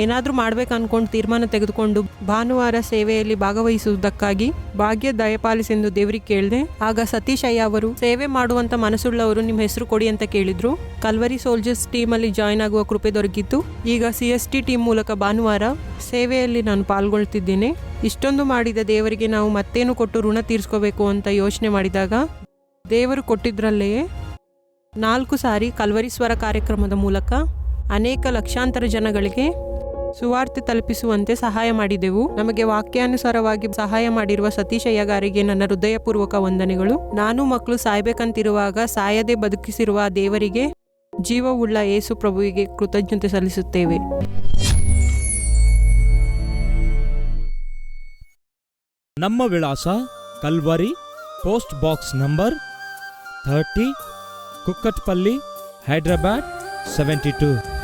ಏನಾದರೂ ಮಾಡಬೇಕು ಅನ್ಕೊಂಡು ತೀರ್ಮಾನ ತೆಗೆದುಕೊಂಡು ಭಾನುವಾರ ಸೇವೆಯಲ್ಲಿ ಭಾಗವಹಿಸುವುದಕ್ಕಾಗಿ ಭಾಗ್ಯ ದಯಪಾಲಿಸೆಂದು ದೇವರಿಗೆ ಕೇಳಿದೆ, ಆಗ ಸತೀಶ್ ಅಯ್ಯ ಅವರು ಸೇವೆ ಮಾಡುವಂತ ಮನಸ್ಸುಳ್ಳವರು ನಿಮ್ಮ ಹೆಸರು ಕೊಡಿ ಅಂತ ಕೇಳಿದ್ರು. ಕಲ್ವರಿ ಸೋಲ್ಜರ್ಸ್ ಟೀಮ್ ಅಲ್ಲಿ ಜಾಯ್ನ್ ಆಗುವ ಕೃಪೆ ದೊರಕಿತ್ತು. ಈಗ ಸಿ ಎಸ್ ಟಿ ಟೀಮ್ ಮೂಲಕ ಭಾನುವಾರ ಸೇವೆಯಲ್ಲಿ ನಾನು ಪಾಲ್ಗೊಳ್ತಿದ್ದೇನೆ. ಇಷ್ಟೊಂದು ಮಾಡಿದ ದೇವರಿಗೆ ನಾವು ಮತ್ತೇನು ಕೊಟ್ಟು ಋಣ ತೀರಿಸ್ಕೋಬೇಕು ಅಂತ ಯೋಚನೆ ಮಾಡಿದಾಗ ದೇವರು ಕೊಟ್ಟಿದ್ರಲ್ಲೇ ನಾಲ್ಕು ಸಾರಿ ಕಲ್ವರಿ ಸ್ವರ ಕಾರ್ಯಕ್ರಮದ ಮೂಲಕ ಅನೇಕ ಲಕ್ಷಾಂತರ ಜನಗಳಿಗೆ ಸುವಾರ್ತೆ ತಲುಪಿಸುವಂತೆ ಸಹಾಯ ಮಾಡಿದೆವು. ನಮಗೆ ವಾಕ್ಯಾನುಸಾರವಾಗಿ ಸಹಾಯ ಮಾಡಿರುವ ಸತೀಶ್ ಅಯ್ಯಗಾರಿಗೆ ನನ್ನ ಹೃದಯಪೂರ್ವಕ ವಂದನೆಗಳು. ನಾನು ಮಕ್ಕಳು ಸಾಯ್ಬೇಕಂತಿರುವಾಗ ಸಾಯದೆ ಬದುಕಿಸಿರುವ ದೇವರಿಗೆ, ಜೀವವುಳ್ಳ ಏಸು ಪ್ರಭುವಿಗೆ ಕೃತಜ್ಞತೆ ಸಲ್ಲಿಸುತ್ತೇವೆ. ನಮ್ಮ ವಿಳಾಸ Calvary, post box number thirty, Kukatpally, Hyderabad, seventy two.